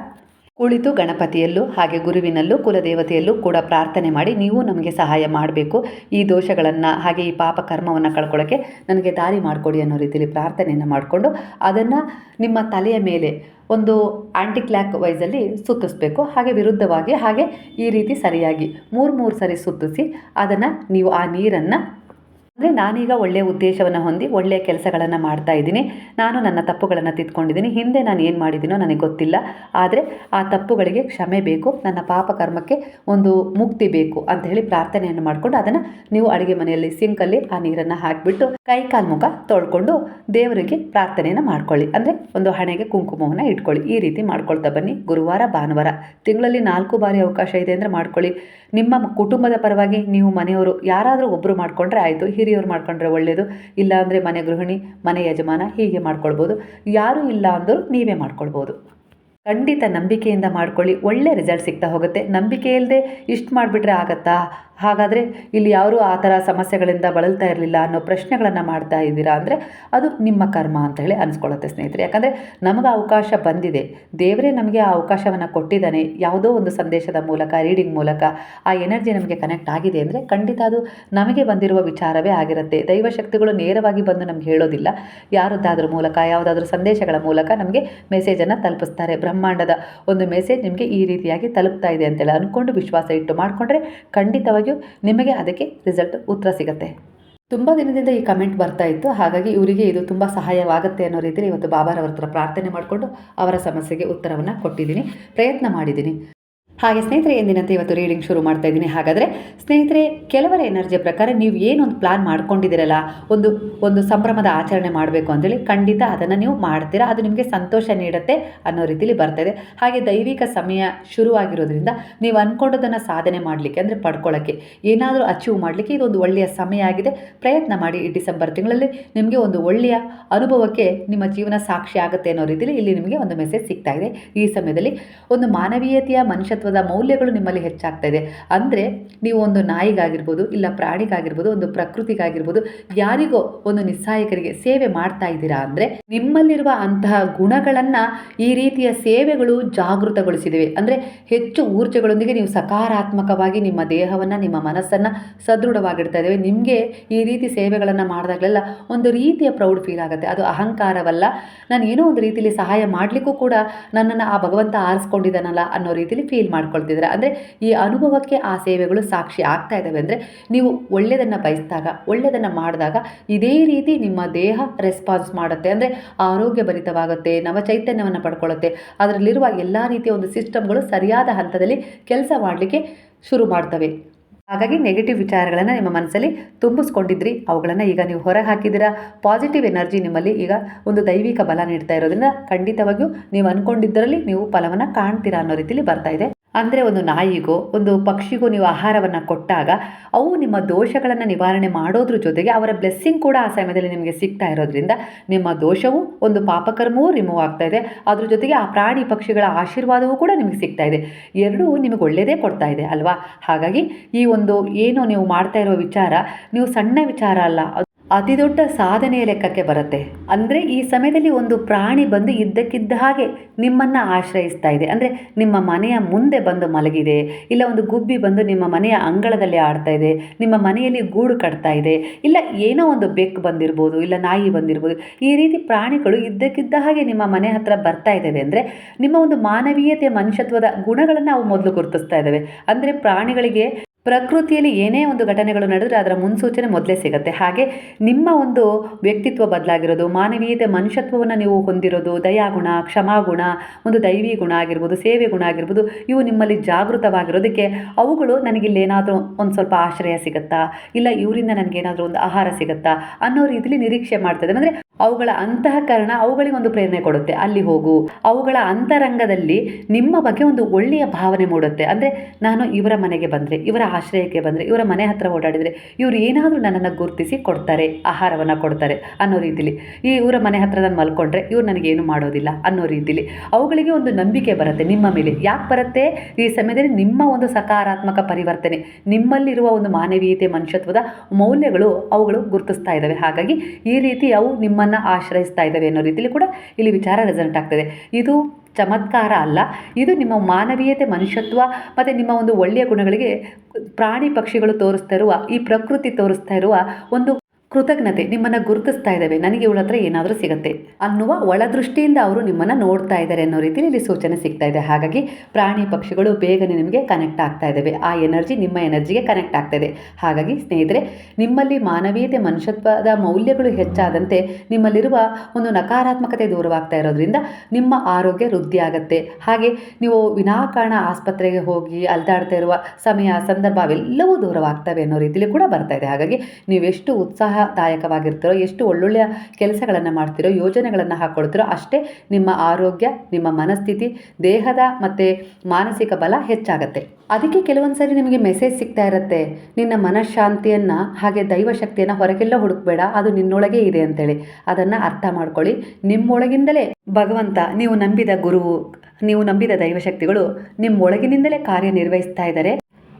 ಕುಳಿತು ಗಣಪತಿಯಲ್ಲೂ ಹಾಗೆ ಗುರುವಿನಲ್ಲೂ ಕುಲದೇವತೆಯಲ್ಲೂ ಕೂಡ ಪ್ರಾರ್ಥನೆ ಮಾಡಿ ನೀವು ನಮಗೆ ಸಹಾಯ ಮಾಡಬೇಕು. ಈ ದೋಷಗಳನ್ನು ಹಾಗೆ ಈ ಪಾಪ ಕರ್ಮವನ್ನು ಕಳ್ಕೊಳ್ಳೋಕ್ಕೆ ನನಗೆ ದಾರಿ ಮಾಡಿಕೊಡಿ ಅನ್ನೋ ರೀತಿಯಲ್ಲಿ ಪ್ರಾರ್ಥನೆಯನ್ನು ಮಾಡಿಕೊಂಡು ಅದನ್ನು ನಿಮ್ಮ ತಲೆಯ ಮೇಲೆ ಒಂದು ಆ್ಯಂಟಿ ಕ್ಲಾಕ್ ವೈಸಲ್ಲಿ ಸುತ್ತಿಸ್ಬೇಕು. ಹಾಗೆ ವಿರುದ್ಧವಾಗಿ ಹಾಗೆ ಈ ರೀತಿ ಸರಿಯಾಗಿ ಮೂರು ಮೂರು ಸರಿ ಸುತ್ತಿಸಿ ಅದನ್ನು ನೀವು ಆ ನೀರನ್ನು ಅಂದರೆ ನಾನೀಗ ಒಳ್ಳೆಯ ಉದ್ದೇಶವನ್ನು ಹೊಂದಿ ಒಳ್ಳೆಯ ಕೆಲಸಗಳನ್ನು ಮಾಡ್ತಾ ಇದ್ದೀನಿ. ನಾನು ನನ್ನ ತಪ್ಪುಗಳನ್ನು ತಿದ್ಕೊಂಡಿದ್ದೀನಿ. ಹಿಂದೆ ನಾನು ಏನು ಮಾಡಿದ್ದೀನೋ ನನಗೆ ಗೊತ್ತಿಲ್ಲ. ಆದರೆ ಆ ತಪ್ಪುಗಳಿಗೆ ಕ್ಷಮೆ ಬೇಕು. ನನ್ನ ಪಾಪ ಕರ್ಮಕ್ಕೆ ಒಂದು ಮುಕ್ತಿ ಬೇಕು ಅಂತ ಹೇಳಿ ಪ್ರಾರ್ಥನೆಯನ್ನು ಮಾಡಿಕೊಂಡು ಅದನ್ನು ನೀವು ಅಡುಗೆ ಮನೆಯಲ್ಲಿ ಸಿಂಕಲ್ಲಿ ಆ ನೀರನ್ನು ಹಾಕಿಬಿಟ್ಟು ಕೈ ಕಾಲು ಮುಖ ತೊಳ್ಕೊಂಡು ದೇವರಿಗೆ ಪ್ರಾರ್ಥನೆಯನ್ನು ಮಾಡ್ಕೊಳ್ಳಿ. ಅಂದರೆ ಒಂದು ಹಣೆಗೆ ಕುಂಕುಮವನ್ನು ಇಟ್ಕೊಳ್ಳಿ. ಈ ರೀತಿ ಮಾಡ್ಕೊಳ್ತಾ ಬನ್ನಿ. ಗುರುವಾರ, ಭಾನುವಾರ. ತಿಂಗಳಲ್ಲಿ ನಾಲ್ಕು ಬಾರಿ ಅವಕಾಶ ಇದೆ ಅಂದರೆ ಮಾಡ್ಕೊಳ್ಳಿ. ನಿಮ್ಮ ಕುಟುಂಬದ ಪರವಾಗಿ ನೀವು ಮನೆಯವರು ಯಾರಾದರೂ ಒಬ್ಬರು ಮಾಡಿಕೊಂಡ್ರೆ ಆಯಿತು, ಹಿರಿಯವರು ಮಾಡ್ಕೊಂಡ್ರೆ ಒಳ್ಳೆಯದು ಇಲ್ಲಾಂದರೆ ಮನೆ ಗೃಹಿಣಿ, ಮನೆ ಯಜಮಾನ ಹೀಗೆ ಮಾಡ್ಕೊಳ್ಬೋದು. ಯಾರೂ ಇಲ್ಲ ಅಂದರೂ ನೀವೇ ಮಾಡ್ಕೊಳ್ಬೋದು. ಖಂಡಿತ ನಂಬಿಕೆಯಿಂದ ಮಾಡ್ಕೊಳ್ಳಿ. ಒಳ್ಳೆ ರಿಸಲ್ಟ್ ಸಿಗ್ತಾ ಹೋಗುತ್ತೆ. ನಂಬಿಕೆ ಇಲ್ಲದೆ ಇಷ್ಟು ಮಾಡಿಬಿಟ್ರೆ ಆಗತ್ತಾ? ಹಾಗಾದರೆ ಇಲ್ಲಿ ಯಾರೂ ಆ ಥರ ಸಮಸ್ಯೆಗಳಿಂದ ಬಳಲ್ತಾ ಇರಲಿಲ್ಲ ಅನ್ನೋ ಪ್ರಶ್ನೆಗಳನ್ನು ಮಾಡ್ತಾ ಇದ್ದೀರಾ ಅಂದರೆ ಅದು ನಿಮ್ಮ ಕರ್ಮ ಅಂತ ಹೇಳಿ ಅನ್ಸ್ಕೊಳ್ಳುತ್ತೆ ಸ್ನೇಹಿತರೆ. ಯಾಕಂದರೆ ನಮಗೆ ಅವಕಾಶ ಬಂದಿದೆ. ದೇವರೇ ನಮಗೆ ಆ ಅವಕಾಶವನ್ನು ಕೊಟ್ಟಿದ್ದಾನೆ. ಯಾವುದೋ ಒಂದು ಸಂದೇಶದ ಮೂಲಕ ರೀಡಿಂಗ್ ಮೂಲಕ ಆ ಎನರ್ಜಿ ನಮಗೆ ಕನೆಕ್ಟ್ ಆಗಿದೆ ಅಂದರೆ ಖಂಡಿತ ಅದು ನಮಗೆ ಬಂದಿರುವ ವಿಚಾರವೇ ಆಗಿರುತ್ತೆ. ದೈವಶಕ್ತಿಗಳು ನೇರವಾಗಿ ಬಂದು ನಮ್ಗೆ ಹೇಳೋದಿಲ್ಲ. ಯಾರದ್ದಾದ್ರ ಮೂಲಕ, ಯಾವುದಾದ್ರೂ ಸಂದೇಶಗಳ ಮೂಲಕ ನಮಗೆ ಮೆಸೇಜನ್ನು ತಲುಪಿಸ್ತಾರೆ. ಬ್ರಹ್ಮಾಂಡದ ಒಂದು ಮೆಸೇಜ್ ನಿಮಗೆ ಈ ರೀತಿಯಾಗಿ ತಲುಪ್ತಾ ಇದೆ ಅಂತೇಳಿ ಅಂದ್ಕೊಂಡು ವಿಶ್ವಾಸ ಇಟ್ಟು ಮಾಡಿಕೊಂಡ್ರೆ ಖಂಡಿತವಾಗಿಯೂ ನಿಮಗೆ ಅದಕ್ಕೆ ರಿಸಲ್ಟ್ ಉತ್ತರ ಸಿಗುತ್ತೆ. ತುಂಬ ದಿನದಿಂದ ಈ ಕಮೆಂಟ್ ಬರ್ತಾ ಇತ್ತು. ಹಾಗಾಗಿ ಇವರಿಗೆ ಇದು ತುಂಬ ಸಹಾಯವಾಗುತ್ತೆ ಅನ್ನೋ ರೀತಿಯಲ್ಲಿ ಇವತ್ತು ಬಾಬಾರವ್ರ ಹತ್ರ ಪ್ರಾರ್ಥನೆ ಮಾಡಿಕೊಂಡು ಅವರ ಸಮಸ್ಯೆಗೆ ಉತ್ತರವನ್ನು ಕೊಟ್ಟಿದ್ದೀನಿ. ಪ್ರಯತ್ನ ಮಾಡಿದ್ದೀನಿ. ಹಾಗೆ ಸ್ನೇಹಿತರೆ ಎಂದಿನಂತೆ ಇವತ್ತು ರೀಡಿಂಗ್ ಶುರು ಮಾಡ್ತಾ ಇದ್ದೀನಿ. ಹಾಗಾದರೆ ಸ್ನೇಹಿತರೆ, ಕೆಲವರ ಎನರ್ಜಿಯ ಪ್ರಕಾರ ನೀವು ಏನೊಂದು ಪ್ಲಾನ್ ಮಾಡ್ಕೊಂಡಿದ್ದೀರಲ್ಲ, ಒಂದು ಒಂದು ಸಂಭ್ರಮದ ಆಚರಣೆ ಮಾಡಬೇಕು ಅಂತೇಳಿ ಖಂಡಿತ ಅದನ್ನು ನೀವು ಮಾಡ್ತೀರಾ, ಅದು ನಿಮಗೆ ಸಂತೋಷ ನೀಡುತ್ತೆ ಅನ್ನೋ ರೀತಿಯಲ್ಲಿ ಬರ್ತಾ ಇದೆ. ಹಾಗೆ ದೈವಿಕ ಸಮಯ ಶುರುವಾಗಿರೋದ್ರಿಂದ ನೀವು ಅಂದ್ಕೊಂಡೋದನ್ನು ಸಾಧನೆ ಮಾಡಲಿಕ್ಕೆ ಅಂದರೆ ಪಡ್ಕೊಳ್ಳೋಕ್ಕೆ ಏನಾದರೂ ಅಚೀವ್ ಮಾಡಲಿಕ್ಕೆ ಇದೊಂದು ಒಳ್ಳೆಯ ಸಮಯ ಆಗಿದೆ. ಪ್ರಯತ್ನ ಮಾಡಿ ಈ ಡಿಸೆಂಬರ್ ತಿಂಗಳಲ್ಲಿ ನಿಮಗೆ ಒಂದು ಒಳ್ಳೆಯ ಅನುಭವಕ್ಕೆ ನಿಮ್ಮ ಜೀವನ ಸಾಕ್ಷಿ ಆಗುತ್ತೆ ಅನ್ನೋ ರೀತಿಯಲ್ಲಿ ಇಲ್ಲಿ ನಿಮಗೆ ಒಂದು ಮೆಸೇಜ್ ಸಿಗ್ತಾ ಇದೆ. ಈ ಸಮಯದಲ್ಲಿ ಒಂದು ಮಾನವೀಯತೆಯ ಮನುಷ್ಯತ್ವದ ಮೌಲ್ಯಗಳು ನಿಮ್ಮಲ್ಲಿ ಹೆಚ್ಚಾಗ್ತಾ ಇದೆ. ಅಂದರೆ ನೀವು ಒಂದು ನಾಯಿಗಾಗಿರ್ಬೋದು, ಇಲ್ಲ ಪ್ರಾಣಿಗಾಗಿರ್ಬೋದು, ಒಂದು ಪ್ರಕೃತಿಗಾಗಿರ್ಬೋದು, ಯಾರಿಗೋ ಒಂದು ನಿಸ್ಸಾಯಕರಿಗೆ ಸೇವೆ ಮಾಡ್ತಾ ಇದ್ದೀರಾ ಅಂದರೆ ನಿಮ್ಮಲ್ಲಿರುವ ಅಂತಹ ಗುಣಗಳನ್ನು ಈ ರೀತಿಯ ಸೇವೆಗಳು ಜಾಗೃತಗೊಳಿಸಿದಿವೆ. ಅಂದರೆ ಹೆಚ್ಚು ಊರ್ಜೆಗಳೊಂದಿಗೆ ನೀವು ಸಕಾರಾತ್ಮಕವಾಗಿ ನಿಮ್ಮ ದೇಹವನ್ನು, ನಿಮ್ಮ ಮನಸ್ಸನ್ನು ಸದೃಢವಾಗಿಡ್ತಾ ಇದ್ದೇವೆ. ನಿಮಗೆ ಈ ರೀತಿ ಸೇವೆಗಳನ್ನು ಮಾಡಿದಾಗಲೆಲ್ಲ ಒಂದು ರೀತಿಯ ಪ್ರೌಡ್ ಫೀಲ್ ಆಗುತ್ತೆ. ಅದು ಅಹಂಕಾರವಲ್ಲ. ನಾನು ಏನೋ ಒಂದು ರೀತಿಯಲ್ಲಿ ಸಹಾಯ ಮಾಡಲಿಕ್ಕೂ ಕೂಡ ನನ್ನನ್ನು ಆ ಭಗವಂತ ಆರಿಸ್ಕೊಂಡಿದ್ದಾನಲ್ಲ ಅನ್ನೋ ರೀತಿಯಲ್ಲಿ ಫೀಲ್ ಮಾಡ್ಕೊಳ್ತಿದ್ದಾರೆ ಅಂದರೆ ಈ ಅನುಭವಕ್ಕೆ ಆ ಸೇವೆಗಳು ಸಾಕ್ಷಿ ಆಗ್ತಾ ಇದ್ದಾವೆ ಅಂದರೆ ನೀವು ಒಳ್ಳೆಯದನ್ನು ಬಯಸಿದಾಗ, ಒಳ್ಳೆಯದನ್ನು ಮಾಡಿದಾಗ ಇದೇ ರೀತಿ ನಿಮ್ಮ ದೇಹ ರೆಸ್ಪಾನ್ಸ್ ಮಾಡುತ್ತೆ. ಅಂದರೆ ಆರೋಗ್ಯಭರಿತವಾಗುತ್ತೆ, ನವಚೈತನ್ಯವನ್ನು ಪಡ್ಕೊಳ್ಳುತ್ತೆ. ಅದರಲ್ಲಿರುವ ಎಲ್ಲ ರೀತಿಯ ಒಂದು ಸಿಸ್ಟಮ್ಗಳು ಸರಿಯಾದ ಹಂತದಲ್ಲಿ ಕೆಲಸ ಮಾಡಲಿಕ್ಕೆ ಶುರು ಮಾಡ್ತವೆ. ಹಾಗಾಗಿ ನೆಗೆಟಿವ್ ವಿಚಾರಗಳನ್ನು ನಿಮ್ಮ ಮನಸ್ಸಲ್ಲಿ ತುಂಬಿಸ್ಕೊಂಡಿದ್ರಿ. ಅವುಗಳನ್ನು ಈಗ ನೀವು ಹೊರಗೆ ಹಾಕಿದ್ದೀರಾ ಪಾಸಿಟಿವ್ ಎನರ್ಜಿ ನಿಮ್ಮಲ್ಲಿ ಈಗ ಒಂದು ದೈವಿಕ ಬಲ ನೀಡ್ತಾ ಇರೋದ್ರಿಂದ ಖಂಡಿತವಾಗಿಯೂ ನೀವು ಅಂದ್ಕೊಂಡಿದ್ದರಲ್ಲಿ ನೀವು ಫಲವನ್ನು ಕಾಣ್ತೀರಾ ಅನ್ನೋ ರೀತಿಯಲ್ಲಿ ಬರ್ತಾ ಇದೆ. ಅಂದರೆ ಒಂದು ನಾಯಿಗೋ, ಒಂದು ಪಕ್ಷಿಗೋ ನೀವು ಆಹಾರವನ್ನು ಕೊಟ್ಟಾಗ ಅವು ನಿಮ್ಮ ದೋಷಗಳನ್ನು ನಿವಾರಣೆ ಮಾಡೋದ್ರ ಜೊತೆಗೆ ಅವರ ಬ್ಲೆಸ್ಸಿಂಗ್ ಕೂಡ ಆ ಸಮಯದಲ್ಲಿ ನಿಮಗೆ ಸಿಗ್ತಾ ಇರೋದ್ರಿಂದ ನಿಮ್ಮ ದೋಷವು ಒಂದು ಪಾಪಕರ್ಮವೂ ರಿಮೂವ್ ಆಗ್ತಾ ಇದೆ. ಅದ್ರ ಜೊತೆಗೆ ಆ ಪ್ರಾಣಿ ಪಕ್ಷಿಗಳ ಆಶೀರ್ವಾದವೂ ಕೂಡ ನಿಮಗೆ ಸಿಗ್ತಾ ಇದೆ. ಎರಡೂ ನಿಮಗೆ ಒಳ್ಳೆಯದೇ ಕೊಡ್ತಾ ಇದೆ ಅಲ್ವಾ? ಹಾಗಾಗಿ ಈ ಒಂದು ಏನು ನೀವು ಮಾಡ್ತಾ ಇರೋ ವಿಚಾರ, ನೀವು ಸಣ್ಣ ವಿಚಾರ ಅಲ್ಲ ಅತಿ ದೊಡ್ಡ ಸಾಧನೆಯ ಲೆಕ್ಕಕ್ಕೆ ಬರುತ್ತೆ. ಅಂದರೆ ಈ ಸಮಯದಲ್ಲಿ ಒಂದು ಪ್ರಾಣಿ ಬಂದು ಇದ್ದಕ್ಕಿದ್ದ ಹಾಗೆ ನಿಮ್ಮನ್ನು ಆಶ್ರಯಿಸ್ತಾ ಇದೆ. ಅಂದರೆ ನಿಮ್ಮ ಮನೆಯ ಮುಂದೆ ಬಂದು ಮಲಗಿದೆ, ಇಲ್ಲ ಒಂದು ಗುಬ್ಬಿ ಬಂದು ನಿಮ್ಮ ಮನೆಯ ಅಂಗಳದಲ್ಲಿ ಆಡ್ತಾ ಇದೆ, ನಿಮ್ಮ ಮನೆಯಲ್ಲಿ ಗೂಡು ಕಟ್ತಾ ಇದೆ, ಇಲ್ಲ ಏನೋ ಒಂದು ಬೆಕ್ಕು ಬಂದಿರ್ಬೋದು, ಇಲ್ಲ ನಾಯಿ ಬಂದಿರ್ಬೋದು, ಈ ರೀತಿ ಪ್ರಾಣಿಗಳು ಇದ್ದಕ್ಕಿದ್ದ ಹಾಗೆ ನಿಮ್ಮ ಮನೆ ಹತ್ರ ಬರ್ತಾ ಇದ್ದಾವೆ. ಅಂದರೆ ನಿಮ್ಮ ಒಂದು ಮಾನವೀಯತೆ ಮನುಷ್ಯತ್ವದ ಗುಣಗಳನ್ನು ಅವು ಮೊದಲು ಗುರುತಿಸ್ತಾ ಇದ್ದಾವೆ. ಅಂದರೆ ಪ್ರಾಣಿಗಳಿಗೆ ಪ್ರಕೃತಿಯಲ್ಲಿ ಏನೇ ಒಂದು ಘಟನೆಗಳು ನಡೆದರೆ ಅದರ ಮುನ್ಸೂಚನೆ ಮೊದಲೇ ಸಿಗುತ್ತೆ. ಹಾಗೆ ನಿಮ್ಮ ಒಂದು ವ್ಯಕ್ತಿತ್ವ ಬದಲಾಗಿರೋದು, ಮಾನವೀಯತೆ, ಮನುಷ್ಯತ್ವವನ್ನು ನೀವು ಹೊಂದಿರೋದು, ದಯಾಗುಣ, ಕ್ಷಮಾಗುಣ, ಒಂದು ದೈವಿ ಗುಣ ಆಗಿರ್ಬೋದು, ಸೇವೆ ಗುಣ ಆಗಿರ್ಬೋದು, ಇವು ನಿಮ್ಮಲ್ಲಿ ಜಾಗೃತವಾಗಿರೋದಕ್ಕೆ ಅವುಗಳು ನನಗಿಲ್ಲಿ ಏನಾದರೂ ಒಂದು ಸ್ವಲ್ಪ ಆಶ್ರಯ ಸಿಗುತ್ತಾ? ಇಲ್ಲ ಇವರಿಂದ ನನಗೇನಾದರೂ ಒಂದು ಆಹಾರ ಸಿಗುತ್ತಾ? ಅನ್ನೋ ರೀತಿಯಲ್ಲಿ ನಿರೀಕ್ಷೆ ಮಾಡ್ತದೆ ಅಂದರೆ ಅವುಗಳ ಅಂತಃಕರಣ ಅವುಗಳಿಗೆ ಒಂದು ಪ್ರೇರಣೆ ಕೊಡುತ್ತೆ. ಅಲ್ಲಿ ಹೋಗು, ಅವುಗಳ ಅಂತರಂಗದಲ್ಲಿ ನಿಮ್ಮ ಬಗ್ಗೆ ಒಂದು ಒಳ್ಳೆಯ ಭಾವನೆ ಮೂಡುತ್ತೆ. ಅಂದರೆ ನಾನು ಇವರ ಮನೆಗೆ ಬಂದರೆ, ಇವರ ಆಶ್ರಯಕ್ಕೆ ಬಂದರೆ, ಇವರ ಮನೆ ಹತ್ರ ಓಡಾಡಿದರೆ ಇವರು ಏನಾದರೂ ನನ್ನನ್ನು ಗುರುತಿಸಿ ಕೊಡ್ತಾರೆ, ಆಹಾರವನ್ನು ಕೊಡ್ತಾರೆ ಅನ್ನೋ ರೀತಿಲಿ. ಈ ಇವರ ಮನೆ ಹತ್ರ ನಾನು ಮಲ್ಕೊಂಡ್ರೆ ಇವ್ರು ನನಗೇನು ಮಾಡೋದಿಲ್ಲ ಅನ್ನೋ ರೀತಿಲಿ ಅವುಗಳಿಗೆ ಒಂದು ನಂಬಿಕೆ ಬರುತ್ತೆ ನಿಮ್ಮ ಮೇಲೆ. ಯಾಕೆ ಬರುತ್ತೆ? ಈ ಸಮಯದಲ್ಲಿ ನಿಮ್ಮ ಒಂದು ಸಕಾರಾತ್ಮಕ ಪರಿವರ್ತನೆ, ನಿಮ್ಮಲ್ಲಿರುವ ಒಂದು ಮಾನವೀಯತೆ, ಮನುಷ್ಯತ್ವದ ಮೌಲ್ಯಗಳು ಅವುಗಳು ಗುರುತಿಸ್ತಾ ಇದ್ದಾವೆ. ಹಾಗಾಗಿ ಈ ರೀತಿ ಅವು ನಿಮ್ಮನ್ನು ಆಶ್ರಯಿಸ್ತಾ ಇದ್ದಾವೆ ಅನ್ನೋ ರೀತಿಯಲ್ಲಿ ಕೂಡ ಇಲ್ಲಿ ವಿಚಾರ ರೆಸಲ್ಟ್ ಆಗ್ತದೆ. ಇದು ಚಮತ್ಕಾರ ಅಲ್ಲ, ಇದು ನಿಮ್ಮ ಮಾನವೀಯತೆ, ಮನುಷ್ಯತ್ವ ಮತ್ತು ನಿಮ್ಮ ಒಂದು ಒಳ್ಳೆಯ ಗುಣಗಳಿಗೆ ಪ್ರಾಣಿ ಪಕ್ಷಿಗಳು ತೋರಿಸ್ತಾ ಇರುವ, ಈ ಪ್ರಕೃತಿ ತೋರಿಸ್ತಾ ಇರುವ ಒಂದು ಕೃತಜ್ಞತೆ ನಿಮ್ಮನ್ನು ಗುರುತಿಸ್ತಾ ಇದ್ದಾವೆ. ನನಗೆ ಇವಳ ಹತ್ರ ಏನಾದರೂ ಸಿಗುತ್ತೆ. ಅನ್ನುವ ಒಳದೃಷ್ಟಿಯಿಂದ ಅವರು ನಿಮ್ಮನ್ನು ನೋಡ್ತಾ ಇದ್ದಾರೆ ಅನ್ನೋ ರೀತಿಯಲ್ಲಿ ಇಲ್ಲಿ ಸೂಚನೆ ಸಿಗ್ತಾ ಇದೆ. ಹಾಗಾಗಿ ಪ್ರಾಣಿ ಪಕ್ಷಿಗಳು ಬೇಗನೆ ನಿಮಗೆ ಕನೆಕ್ಟ್ ಆಗ್ತಾ ಇದ್ದಾವೆ. ಆ ಎನರ್ಜಿ ನಿಮ್ಮ ಎನರ್ಜಿಗೆ ಕನೆಕ್ಟ್ ಆಗ್ತಾ ಇದೆ. ಹಾಗಾಗಿ ಸ್ನೇಹಿತರೆ, ನಿಮ್ಮಲ್ಲಿ ಮಾನವೀಯತೆ, ಮನುಷ್ಯತ್ವದ ಮೌಲ್ಯಗಳು ಹೆಚ್ಚಾದಂತೆ ನಿಮ್ಮಲ್ಲಿರುವ ಒಂದು ನಕಾರಾತ್ಮಕತೆ ದೂರವಾಗ್ತಾ ಇರೋದ್ರಿಂದ ನಿಮ್ಮ ಆರೋಗ್ಯ ವೃದ್ಧಿ ಆಗುತ್ತೆ. ಹಾಗೆ ನೀವು ವಿನಾಕಾರಣ ಆಸ್ಪತ್ರೆಗೆ ಹೋಗಿ ಅಲ್ದಾಡ್ತಾ ಇರುವ ಸಮಯ, ಸಂದರ್ಭ ಅವೆಲ್ಲವೂ ದೂರವಾಗ್ತವೆ ಅನ್ನೋ ರೀತಿಯಲ್ಲಿ ಕೂಡ ಬರ್ತಾ ಇದೆ. ಹಾಗಾಗಿ ನೀವೆಷ್ಟು ಉತ್ಸಾಹದಾಯಕವಾಗಿರ್ತೀರೋ ಎಷ್ಟು ಒಳ್ಳೊಳ್ಳೆಯ ಕೆಲಸಗಳನ್ನು ಮಾಡ್ತಿರೋ, ಯೋಜನೆಗಳನ್ನು ಹಾಕ್ಕೊಳ್ತೀರೋ ಅಷ್ಟೇ ನಿಮ್ಮ ಆರೋಗ್ಯ, ನಿಮ್ಮ ಮನಸ್ಥಿತಿ, ದೇಹದ ಮತ್ತು ಮಾನಸಿಕ ಬಲ ಹೆಚ್ಚಾಗತ್ತೆ. ಅದಕ್ಕೆ ಕೆಲವೊಂದು ಸರಿ ನಿಮಗೆ ಮೆಸೇಜ್ ಸಿಗ್ತಾ ಇರುತ್ತೆ, ನಿನ್ನ ಮನಃಶಾಂತಿಯನ್ನು ಹಾಗೆ ದೈವಶಕ್ತಿಯನ್ನು ಹೊರಗೆಲ್ಲ ಹುಡುಕ್ಬೇಡ, ಅದು ನಿನ್ನೊಳಗೆ ಇದೆ ಅಂತೇಳಿ. ಅದನ್ನು ಅರ್ಥ ಮಾಡ್ಕೊಳ್ಳಿ. ನಿಮ್ಮೊಳಗಿಂದಲೇ ಭಗವಂತ ನೀವು ನಂಬಿದ ಗುರುವು, ನೀವು ನಂಬಿದ ದೈವಶಕ್ತಿಗಳು ನಿಮ್ಮೊಳಗಿನಿಂದಲೇ ಕಾರ್ಯನಿರ್ವಹಿಸ್ತಾ ಇದ್ದಾರೆ.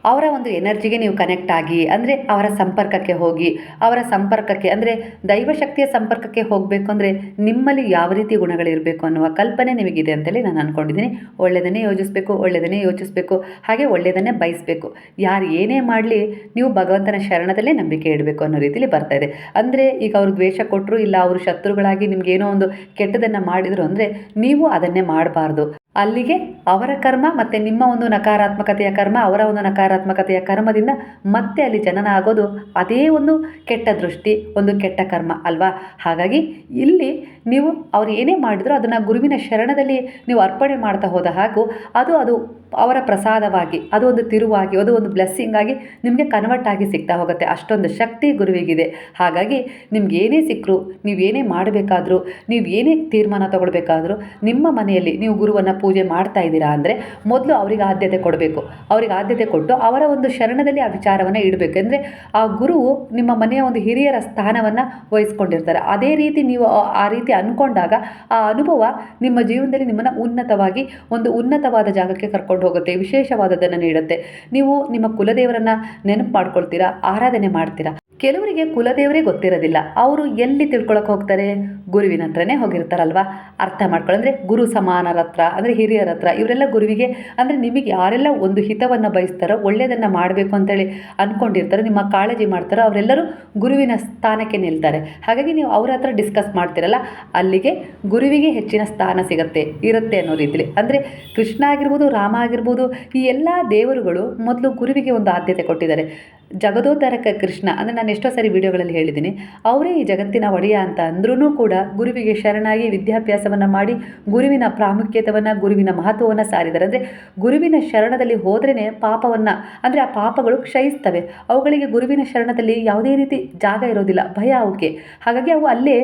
ಅವರ ಒಂದು ಎನರ್ಜಿಗೆ ನೀವು ಕನೆಕ್ಟ್ ಆಗಿ, ಅಂದರೆ ಅವರ ಸಂಪರ್ಕಕ್ಕೆ ಹೋಗಿ, ಅವರ ಸಂಪರ್ಕಕ್ಕೆ, ಅಂದರೆ ದೈವಶಕ್ತಿಯ ಸಂಪರ್ಕಕ್ಕೆ ಹೋಗಬೇಕು ಅಂದರೆ ನಿಮ್ಮಲ್ಲಿ ಯಾವ ರೀತಿ ಗುಣಗಳಿರಬೇಕು ಅನ್ನುವ ಕಲ್ಪನೆ ನಿಮಗಿದೆ ಅಂತೇಳಿ ನಾನು ಅಂದ್ಕೊಂಡಿದ್ದೀನಿ ಒಳ್ಳೆಯದನ್ನೇ ಯೋಚಿಸಬೇಕು ಒಳ್ಳೆಯದನ್ನೇ ಯೋಚಿಸಬೇಕು, ಹಾಗೆ ಒಳ್ಳೆಯದನ್ನೇ ಬಯಸಬೇಕು. ಯಾರು ಏನೇ ಮಾಡಲಿ, ನೀವು ಭಗವಂತನ ಶರಣದಲ್ಲೇ ನಂಬಿಕೆ ಇಡಬೇಕು ಅನ್ನೋ ರೀತಿಯಲ್ಲಿ ಬರ್ತಾ ಇದೆ. ಅಂದರೆ ಈಗ ಅವರು ದ್ವೇಷ ಕೊಟ್ಟರು ಇಲ್ಲ ಅವರು ಶತ್ರುಗಳಾಗಿ ನಿಮಗೇನೋ ಒಂದು ಕೆಟ್ಟದನ್ನು ಮಾಡಿದರು ಅಂದರೆ ನೀವು ಅದನ್ನೇ ಮಾಡಬಾರ್ದು. ಅಲ್ಲಿಗೆ ಅವರ ಕರ್ಮ ಮತ್ತು ನಿಮ್ಮ ಒಂದು ನಕಾರಾತ್ಮಕತೆಯ ಕರ್ಮ, ಅವರ ಒಂದು ನಕಾರಾತ್ಮಕತೆಯ ಕರ್ಮದಿಂದ ಮತ್ತೆ ಅಲ್ಲಿ ಜನನ ಆಗೋದು ಅದೇ ಒಂದು ಕೆಟ್ಟ ದೃಷ್ಟಿ, ಒಂದು ಕೆಟ್ಟ ಕರ್ಮ ಅಲ್ವಾ? ಹಾಗಾಗಿ ಇಲ್ಲಿ ನೀವು ಅವ್ರು ಏನೇ ಮಾಡಿದ್ರು ಅದನ್ನು ಗುರುವಿನ ಶರಣದಲ್ಲಿ ನೀವು ಅರ್ಪಣೆ ಮಾಡ್ತಾ ಹೋದ ಹಾಗೂ ಅದು ಅದು ಅವರ ಪ್ರಸಾದವಾಗಿ, ಅದು ಒಂದು ತಿರುವಾಗಿ, ಅದು ಒಂದು ಬ್ಲೆಸ್ಸಿಂಗ್ ಆಗಿ ನಿಮಗೆ ಕನ್ವರ್ಟ್ ಆಗಿ ಸಿಗ್ತಾ ಹೋಗುತ್ತೆ. ಅಷ್ಟೊಂದು ಶಕ್ತಿ ಗುರುವಿಗಿದೆ. ಹಾಗಾಗಿ ನಿಮ್ಗೆ ಏನೇ ಸಿಕ್ಕರು ನೀವೇನೇ ಮಾಡಬೇಕಾದ್ರೂ, ನೀವು ಏನೇ ತೀರ್ಮಾನ ತಗೊಳ್ಬೇಕಾದ್ರೂ ನಿಮ್ಮ ಮನೆಯಲ್ಲಿ ನೀವು ಗುರುವನ್ನು ಮಾಡ್ತಾ ಇದ್ದೀರಾ ಅಂದರೆ ಮೊದಲು ಅವರಿಗೆ ಆದ್ಯತೆ ಕೊಡಬೇಕು. ಅವರಿಗೆ ಆದ್ಯತೆ ಕೊಟ್ಟು ಅವರ ಒಂದು ಶರಣದಲ್ಲಿ ಆ ವಿಚಾರವನ್ನು ಇಡಬೇಕು. ಅಂದರೆ ಆ ಗುರುವು ನಿಮ್ಮ ಮನೆಯ ಒಂದು ಹಿರಿಯರ ಸ್ಥಾನವನ್ನು ವಹಿಸ್ಕೊಂಡಿರ್ತಾರೆ. ಅದೇ ರೀತಿ ನೀವು ಆ- ರೀತಿ ಅಂದ್ಕೊಂಡಾಗ ಆ ಅನುಭವ ನಿಮ್ಮ ಜೀವನದಲ್ಲಿ ನಿಮ್ಮನ್ನು ಉನ್ನತವಾಗಿ, ಒಂದು ಉನ್ನತವಾದ ಜಾಗಕ್ಕೆ ಕರ್ಕೊಂಡು ಹೋಗುತ್ತೆ, ವಿಶೇಷವಾದದ್ದನ್ನು ನೀಡುತ್ತೆ. ನೀವು ನಿಮ್ಮ ಕುಲದೇವರನ್ನು ನೆನಪು ಮಾಡ್ಕೊಳ್ತೀರಾ, ಆರಾಧನೆ ಮಾಡ್ತೀರಾ? ಕೆಲವರಿಗೆ ಕುಲದೇವರೇ ಗೊತ್ತಿರೋದಿಲ್ಲ. ಅವರು ಎಲ್ಲಿ ತಿಳ್ಕೊಳಕ್ಕೆ ಹೋಗ್ತಾರೆ? ಗುರುವಿನ ಹತ್ರನೇ ಹೋಗಿರ್ತಾರಲ್ವ? ಅರ್ಥ ಮಾಡ್ಕೊಳ್ಳಂದ್ರೆ ಗುರು ಸಮಾನರ ಹತ್ರ, ಅಂದರೆ ಹಿರಿಯರ ಹತ್ರ, ಇವರೆಲ್ಲ ಗುರುವಿಗೆ, ಅಂದರೆ ನಿಮಗೆ ಯಾರೆಲ್ಲ ಒಂದು ಹಿತವನ್ನು ಬಯಸ್ತಾರೋ ಒಳ್ಳೆಯದನ್ನು ಮಾಡಬೇಕು ಅಂತೇಳಿ ಅಂದ್ಕೊಂಡಿರ್ತಾರೋ ನಿಮ್ಮ ಕಾಳಜಿ ಮಾಡ್ತಾರೋ, ಅವರೆಲ್ಲರೂ ಗುರುವಿನ ಸ್ಥಾನಕ್ಕೆ ನಿಲ್ತಾರೆ. ಹಾಗಾಗಿ ನೀವು ಅವ್ರ ಹತ್ರ ಡಿಸ್ಕಸ್ ಮಾಡ್ತಿರಲ್ಲ, ಅಲ್ಲಿಗೆ ಗುರುವಿಗೆ ಹೆಚ್ಚಿನ ಸ್ಥಾನ ಸಿಗುತ್ತೆ, ಇರುತ್ತೆ ಅನ್ನೋ ರೀತಿಲಿ. ಅಂದರೆ ಕೃಷ್ಣ ಆಗಿರ್ಬೋದು, ರಾಮ ಆಗಿರ್ಬೋದು, ಈ ಎಲ್ಲ ದೇವರುಗಳು ಮೊದಲು ಗುರುವಿಗೆ ಒಂದು ಆದ್ಯತೆ ಕೊಟ್ಟಿದ್ದಾರೆ. ಜಗದೋದ್ಧಾರಕ ಕೃಷ್ಣ ಅಂದರೆ ನಾನು ಎಷ್ಟೋ ಸಾರಿ ವಿಡಿಯೋಗಳಲ್ಲಿ ಹೇಳಿದ್ದೀನಿ, ಅವರೇ ಈ ಜಗತ್ತಿನ ಒಡೆಯ ಅಂತ ಅಂದ್ರೂ ಕೂಡ ಗುರುವಿಗೆ ಶರಣಾಗಿ ವಿದ್ಯಾಭ್ಯಾಸವನ್ನು ಮಾಡಿ ಗುರುವಿನ ಪ್ರಾಮುಖ್ಯತೆಯನ್ನು ಗುರುವಿನ ಮಹತ್ವವನ್ನು ಸಾರಿದ್ದಾರೆ. ಅಂದರೆ ಗುರುವಿನ ಶರಣದಲ್ಲಿ ಹೋದ್ರೇ ಪಾಪವನ್ನು, ಅಂದರೆ ಆ ಪಾಪಗಳು ಕ್ಷಯಿಸ್ತವೆ. ಅವುಗಳಿಗೆ ಗುರುವಿನ ಶರಣದಲ್ಲಿ ಯಾವುದೇ ರೀತಿ ಜಾಗ ಇರೋದಿಲ್ಲ, ಭಯ ಅವಕ್ಕೆ ಹಾಗಾಗಿ ಅವು ಅಲ್ಲೇ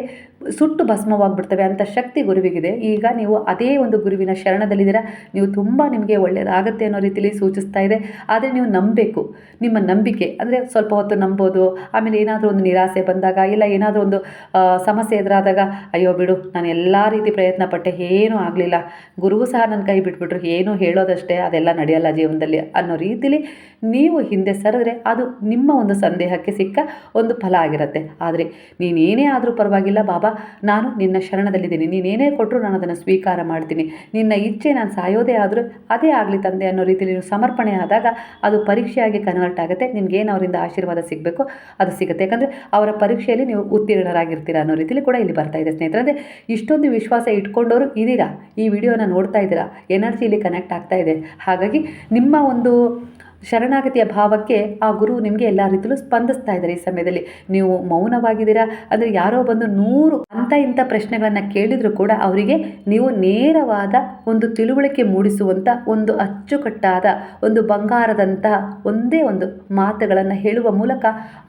ಸುಟ್ಟು ಭಸ್ಮವಾಗ್ಬಿಡ್ತವೆ ಅಂಥ ಶಕ್ತಿ ಗುರುವಿಗಿದೆ. ಈಗ ನೀವು ಅದೇ ಒಂದು ಗುರುವಿನ ಶರಣದಲ್ಲಿದ್ದೀರಾ, ನೀವು ತುಂಬ ನಿಮಗೆ ಒಳ್ಳೆಯದಾಗತ್ತೆ ಅನ್ನೋ ರೀತಿಯಲ್ಲಿ ಸೂಚಿಸ್ತಾ ಇದೆ. ಆದರೆ ನೀವು ನಂಬಬೇಕು, ನಿಮ್ಮ ನಂಬಿಕೆ. ಅಂದರೆ ಸ್ವಲ್ಪ ಹೊತ್ತು ನಂಬೋದು, ಆಮೇಲೆ ಏನಾದರೂ ಒಂದು ನಿರಾಸೆ ಬಂದಾಗ, ಇಲ್ಲ ಏನಾದರೂ ಒಂದು ಸಮಸ್ಯೆ ಎದುರಾದಾಗ, ಅಯ್ಯೋ ಬಿಡು, ನಾನು ಎಲ್ಲ ರೀತಿ ಪ್ರಯತ್ನ ಪಟ್ಟೆ ಏನೂ ಆಗಲಿಲ್ಲ. ಗುರುವು ಸಹ ನನ್ನ ಕೈ ಬಿಟ್ಬಿಟ್ರು, ಏನೂ ಹೇಳೋದಷ್ಟೇ, ಅದೆಲ್ಲ ನಡೆಯಲ್ಲ ಜೀವನದಲ್ಲಿ ಅನ್ನೋ ರೀತಿಲಿ ನೀವು ಹಿಂದೆ ಸರಿದ್ರೆ ಅದು ನಿಮ್ಮ ಒಂದು ಸಂದೇಹಕ್ಕೆ ಸಿಕ್ಕ ಒಂದು ಫಲ ಆಗಿರುತ್ತೆ. ಆದರೆ ನೀನೇನೇ ಆದರೂ ಪರವಾಗಿಲ್ಲ, ಬಾಬಾ ನಾನು ನಿನ್ನ ಶರಣದಲ್ಲಿದ್ದೀನಿ. ನೀನೇನೇ ಕೊಟ್ಟರು ನಾನು ಅದನ್ನು ಸ್ವೀಕಾರ ಮಾಡ್ತೀನಿ. ನಿನ್ನ ಇಚ್ಛೆ ನಾನು ಸಾಯೋದೇ ಆದರೂ ಅದೇ ಆಗಲಿ ತಂದೆ ಅನ್ನೋ ರೀತಿಯಲ್ಲಿ ನೀವು ಸಮರ್ಪಣೆ ಆದಾಗ ಅದು ಪರೀಕ್ಷೆಯಾಗಿ ಕನ್ವರ್ಟ್ ಆಗುತ್ತೆ ನಿಮ್ಗೇನು ಅವರಿಂದ ಆಶೀರ್ವಾದ ಸಿಗಬೇಕು? ಅದು ಸಿಗುತ್ತೆ. ಯಾಕಂದರೆ ಅವರ ಪರೀಕ್ಷೆಯಲ್ಲಿ ನೀವು ಉತ್ತೀರ್ಣರಾಗಿರ್ತೀರ ಅನ್ನೋ ರೀತಿಯಲ್ಲಿ ಕೂಡ ಇಲ್ಲಿ ಬರ್ತಾ ಇದೆ ಸ್ನೇಹಿತರೆ. ಅಂದರೆ ಇಷ್ಟೊಂದು ವಿಶ್ವಾಸ ಇಟ್ಕೊಂಡವರು ಇದ್ದೀರಾ? ಈ ವಿಡಿಯೋನ ನೋಡ್ತಾ ಇದ್ದೀರಾ? ಎನರ್ಜಿ ಇಲ್ಲಿ ಕನೆಕ್ಟ್ ಆಗ್ತಾ ಇದೆ. ಹಾಗಾಗಿ ನಿಮ್ಮ ಒಂದು ಶರಣಾಗತಿಯ ಭಾವಕ್ಕೆ ಆ ಗುರು ನಿಮಗೆ ಎಲ್ಲ ರೀತಿಯಲ್ಲೂ ಸ್ಪಂದಿಸ್ತಾ ಇದ್ದಾರೆ ಈ ಸಮಯದಲ್ಲಿ. ನೀವು ಮೌನವಾಗಿದ್ದೀರಾ? ಅಂದರೆ ಯಾರೋ ಬಂದು ನೂರು ಅಂತ ಇಂಥ ಪ್ರಶ್ನೆಗಳನ್ನು ಕೇಳಿದರೂ ಕೂಡ ಅವರಿಗೆ ನೀವು ನೇರವಾದ ಒಂದು ತಿಳುವಳಿಕೆ ಮೂಡಿಸುವಂಥ ಒಂದು ಅಚ್ಚುಕಟ್ಟಾದ, ಒಂದು ಬಂಗಾರದಂತಹ ಒಂದೇ ಒಂದು ಮಾತುಗಳನ್ನು ಹೇಳುವ ಮೂಲಕ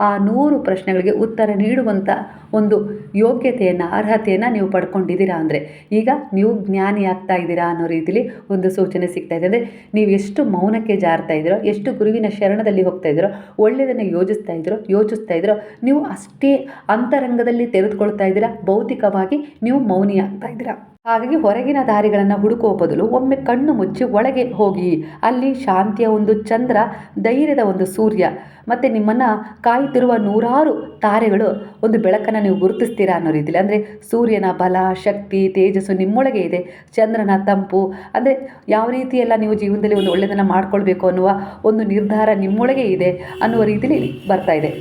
ಆ ನೂರು ಪ್ರಶ್ನೆಗಳಿಗೆ ಉತ್ತರ ನೀಡುವಂಥ ಒಂದು ಯೋಗ್ಯತೆಯನ್ನು, ಅರ್ಹತೆಯನ್ನು ನೀವು ಪಡ್ಕೊಂಡಿದ್ದೀರಾ ಅಂದರೆ. ಈಗ ನೀವು ಜ್ಞಾನಿ ಆಗ್ತಾ ಇದ್ದೀರಾ ಅನ್ನೋ ರೀತಿಲಿ ಒಂದು ಸೂಚನೆ ಸಿಗ್ತಾ ಇದೆ. ಅಂದರೆ ನೀವು ಎಷ್ಟು ಮೌನಕ್ಕೆ ಜಾರ್ತಾ ಇದ್ದೀರೋ, ಎಷ್ಟು ಗುರುವಿನ ಶರಣದಲ್ಲಿ ಹೋಗ್ತಾ ಇದ್ರೋ ಒಳ್ಳೆಯದನ್ನು ಯೋಚಿಸ್ತಾ ಇದ್ರೋ ಯೋಚಿಸ್ತಾ ಇದ್ರೋ ನೀವು ಅಷ್ಟೇ ಅಂತರಂಗದಲ್ಲಿ ತೆರೆದುಕೊಳ್ತಾ ಇದ್ದೀರಾ, ಭೌತಿಕವಾಗಿ ನೀವು ಮೌನಿ ಆಗ್ತಾ ಇದ್ದೀರಾ. ಹಾಗಾಗಿ ಹೊರಗಿನ ದಾರಿಗಳನ್ನು ಹುಡುಕುವ ಬದಲು ಒಮ್ಮೆ ಕಣ್ಣು ಮುಚ್ಚಿ ಒಳಗೆ ಹೋಗಿ. ಅಲ್ಲಿ ಶಾಂತಿಯ ಒಂದು ಚಂದ್ರ, ಧೈರ್ಯದ ಒಂದು ಸೂರ್ಯ. ಮತ್ತು ನಿಮ್ಮನ್ನು ಕಾಯುತ್ತಿರುವ ನೂರಾರು ತಾರೆಗಳು ಒಂದು ಬೆಳಕನ್ನು ನೀವು ಗುರುತಿಸ್ತೀರಾ ಅನ್ನೋ ರೀತಿಯಲ್ಲಿ ಅಂದರೆ ಸೂರ್ಯನ ಬಲ, ಶಕ್ತಿ, ತೇಜಸ್ಸು ನಿಮ್ಮೊಳಗೆ ಇದೆ. ಚಂದ್ರನ ತಂಪು. ಅಂದರೆ ಯಾವ ರೀತಿಯೆಲ್ಲ ನೀವು ಜೀವನದಲ್ಲಿ ಒಂದು ಒಳ್ಳೆಯದನ್ನು ಮಾಡಿಕೊಳ್ಬೇಕು ಅನ್ನುವ ಒಂದು ನಿರ್ಧಾರ ನಿಮ್ಮೊಳಗೆ ಇದೆ ಅನ್ನುವ ರೀತಿಯಲ್ಲಿ ಬರ್ತಾ ಇದೆ.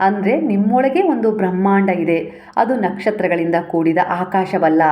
ಅಂದರೆ ನಿಮ್ಮೊಳಗೆ ಒಂದು ಬ್ರಹ್ಮಾಂಡ ಇದೆ. ಅದು ನಕ್ಷತ್ರಗಳಿಂದ ಕೂಡಿದ ಆಕಾಶವಲ್ಲ.